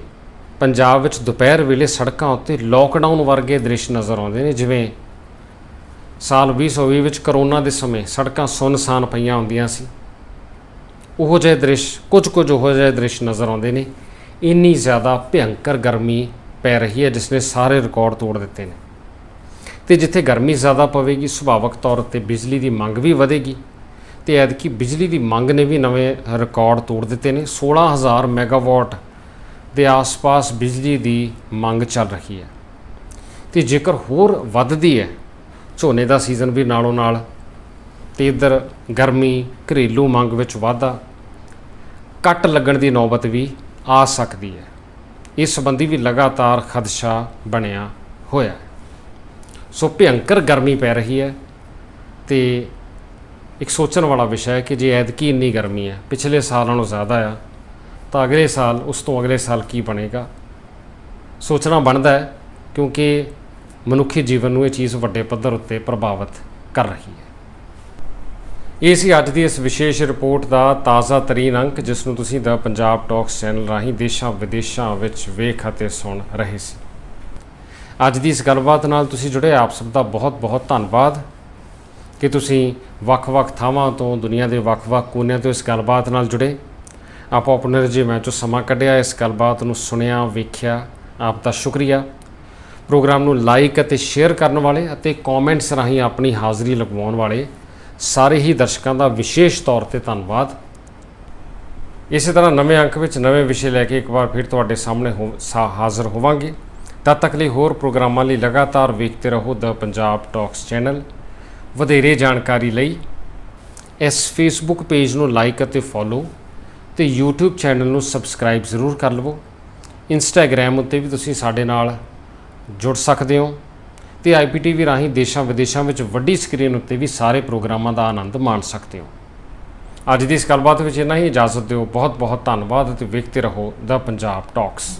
ਪੰਜਾਬ ਵਿੱਚ ਦੁਪਹਿਰ ਵੇਲੇ ਸੜਕਾਂ ਉੱਤੇ ਲੋਕਡਾਊਨ ਵਰਗੇ ਦ੍ਰਿਸ਼ ਨਜ਼ਰ ਆਉਂਦੇ ਨੇ, ਜਿਵੇਂ ਸਾਲ 2020 ਵਿੱਚ ਕਰੋਨਾ ਦੇ ਸਮੇਂ ਸੜਕਾਂ ਸੁੰਨਸਾਨ ਪਈਆਂ ਹੁੰਦੀਆਂ ਸੀ। ਉਹੋ ਜਿਹੇ ਦ੍ਰਿਸ਼ ਕੁਝ ਕੁਝ ਉਹੋ ਜਿਹੇ ਦ੍ਰਿਸ਼ ਨਜ਼ਰ ਆਉਂਦੇ ਨੇ। ਇੰਨੀ ਜ਼ਿਆਦਾ ਭਿਅੰਕਰ ਗਰਮੀ ਪੈ ਰਹੀ ਹੈ, ਜਿਸ ਨੇ ਸਾਰੇ ਰਿਕਾਰਡ ਤੋੜ ਦਿੱਤੇ ਨੇ। ਤੇ ਜਿੱਥੇ ਗਰਮੀ ਜ਼ਿਆਦਾ ਪਵੇਗੀ, ਸੁਭਾਵਕ ਤੌਰ ਤੇ ਬਿਜਲੀ ਦੀ ਮੰਗ ਵੀ ਵਧੇਗੀ। ਤੇ ਐਤਕੀ ਬਿਜਲੀ ਦੀ ਮੰਗ ਨੇ ਵੀ ਨਵੇਂ ਰਿਕਾਰਡ ਤੋੜ ਦਿੱਤੇ ਨੇ। 16000 ਮੈਗਾਵਾਟ ਦੇ ਆਸ-ਪਾਸ ਬਿਜਲੀ ਦੀ ਮੰਗ ਚੱਲ ਰਹੀ ਹੈ। ਤੇ ਜੇਕਰ ਹੋਰ ਵੱਧਦੀ ਹੈ, ਝੋਨੇ ਦਾ ਸੀਜ਼ਨ ਵੀ ਨਾਲੋਂ ਨਾਲ ਤੇ ਇੱਧਰ ਗਰਮੀ, ਘਰੇਲੂ ਮੰਗ ਵਿੱਚ ਵਾਧਾ, ਕੱਟ ਲੱਗਣ ਦੀ ਨੌਬਤ ਵੀ ਆ ਸਕਦੀ ਹੈ। ਇਸ ਸੰਬੰਧੀ ਵੀ ਲਗਾਤਾਰ ਖਦਸ਼ਾ ਬਣਿਆ ਹੋਇਆ ਹੈ। ਸੋ ਭਿਅੰਕਰ ਗਰਮੀ ਪੈ ਰਹੀ ਹੈ ਤੇ ਇੱਕ ਸੋਚਣ ਵਾਲਾ ਵਿਸ਼ਾ ਹੈ ਕਿ ਜੇ ਐਤਕੀ ਇੰਨੀ ਗਰਮੀ ਹੈ, ਪਿਛਲੇ ਸਾਲਾਂ ਨਾਲੋਂ ਜ਼ਿਆਦਾ ਆ, ਤਾਂ ਅਗਲੇ ਸਾਲ, ਉਸ ਤੋਂ ਅਗਲੇ ਸਾਲ ਕੀ ਬਣੇਗਾ? ਸੋਚਣਾ ਬਣਦਾ ਹੈ ਕਿਉਂਕਿ ਮਨੁੱਖੀ ਜੀਵਨ ਨੂੰ ਇਹ ਚੀਜ਼ ਵੱਡੇ ਪੱਧਰ ਉੱਤੇ ਪ੍ਰਭਾਵਿਤ ਕਰ ਰਹੀ ਹੈ। ਇਹ ਸੀ ਅੱਜ ਦੀ ਇਸ ਵਿਸ਼ੇਸ਼ ਰਿਪੋਰਟ ਦਾ ਤਾਜ਼ਾ ਤਰੀਨ ਅੰਕ, ਜਿਸ ਨੂੰ ਤੁਸੀਂ ਦਾ ਪੰਜਾਬ ਟਾਕਸ ਚੈਨਲ ਰਾਹੀਂ ਦੇਸ਼ਾਂ ਵਿਦੇਸ਼ਾਂ ਵਿੱਚ ਵੇਖ ਅਤੇ ਸੁਣ ਰਹੇ ਸੀ। ਅੱਜ ਦੀ ਇਸ ਗੱਲਬਾਤ ਨਾਲ ਤੁਸੀਂ ਜੁੜੇ ਆਪ ਸਭ ਦਾ ਬਹੁਤ-ਬਹੁਤ ਧੰਨਵਾਦ ਕਿ ਤੁਸੀਂ ਵੱਖ-ਵੱਖ ਥਾਵਾਂ ਤੋਂ, ਦੁਨੀਆ ਦੇ ਵੱਖ-ਵੱਖ ਕੋਨਿਆਂ ਤੋਂ ਇਸ ਗੱਲਬਾਤ ਨਾਲ ਜੁੜੇ। ਆਪੋ ਆਪਣੇ ਰਜੀਮੈਂ ਚੋਂ ਸਮਾਂ ਕੱਢਿਆ, ਇਸ ਗੱਲਬਾਤ ਨੂੰ ਸੁਣਿਆ, ਵੇਖਿਆ, ਆਪ ਦਾ ਸ਼ੁਕਰੀਆ। ਪ੍ਰੋਗਰਾਮ ਨੂੰ ਲਾਈਕ ਅਤੇ ਸ਼ੇਅਰ ਕਰਨ ਵਾਲੇ ਅਤੇ ਕਮੈਂਟਸ ਰਾਹੀਂ ਆਪਣੀ ਹਾਜ਼ਰੀ ਲਗਵਾਉਣ ਵਾਲੇ ਸਾਰੇ ਹੀ ਦਰਸ਼ਕਾਂ ਦਾ ਵਿਸ਼ੇਸ਼ ਤੌਰ ਤੇ ਧੰਨਵਾਦ। ਇਸੇ ਤਰ੍ਹਾਂ ਨਵੇਂ ਅੰਕ ਵਿੱਚ ਨਵੇਂ ਵਿਸ਼ੇ ਲੈ ਕੇ ਇੱਕ ਵਾਰ ਫਿਰ ਤੁਹਾਡੇ ਸਾਹਮਣੇ ਹੋ- ਸਾ- ਹਾਜ਼ਰ ਹੋਵਾਂਗੇ। ਤਦ ਤੱਕ ਲਈ ਹੋਰ ਪ੍ਰੋਗਰਾਮਾਂ ਲਈ ਲਗਾਤਾਰ ਵੇਖਦੇ ਰਹੋ ਦ ਪੰਜਾਬ ਟਾਕਸ ਚੈਨਲ। ਵਧੇਰੇ ਜਾਣਕਾਰੀ ਲਈ ਇਸ ਫੇਸਬੁੱਕ ਪੇਜ ਨੂੰ ਲਾਈਕ ਅਤੇ ਫੋਲੋ ਤੇ YouTube ਚੈਨਲ ਨੂੰ ਸਬਸਕ੍ਰਾਈਬ ਜ਼ਰੂਰ ਕਰ ਲਵੋ। ਇੰਸਟਾਗ੍ਰam ਉੱਤੇ ਵੀ ਤੁਸੀਂ ਸਾਡੇ ਨਾਲ ਜੁੜ ਸਕਦੇ ਹੋ ਤੇ IPTV ਰਾਹੀਂ ਦੇਸ਼ਾਂ ਵਿਦੇਸ਼ਾਂ ਵਿੱਚ ਵੱਡੀ ਸਕਰੀਨ ਉੱਤੇ ਵੀ ਸਾਰੇ ਪ੍ਰੋਗਰਾਮਾਂ ਦਾ ਆਨੰਦ ਮਾਣ ਸਕਦੇ ਹੋ। ਅੱਜ ਦੀ ਇਸ ਗੱਲਬਾਤ ਵਿੱਚ ਇੰਨਾ ਹੀ। ਇਜਾਜ਼ਤ ਦਿਓ। ਬਹੁਤ ਬਹੁਤ ਧੰਨਵਾਦ ਅਤੇ ਵੇਖਦੇ ਰਹੋ ਦ ਪੰਜਾਬ ਟਾਕਸ।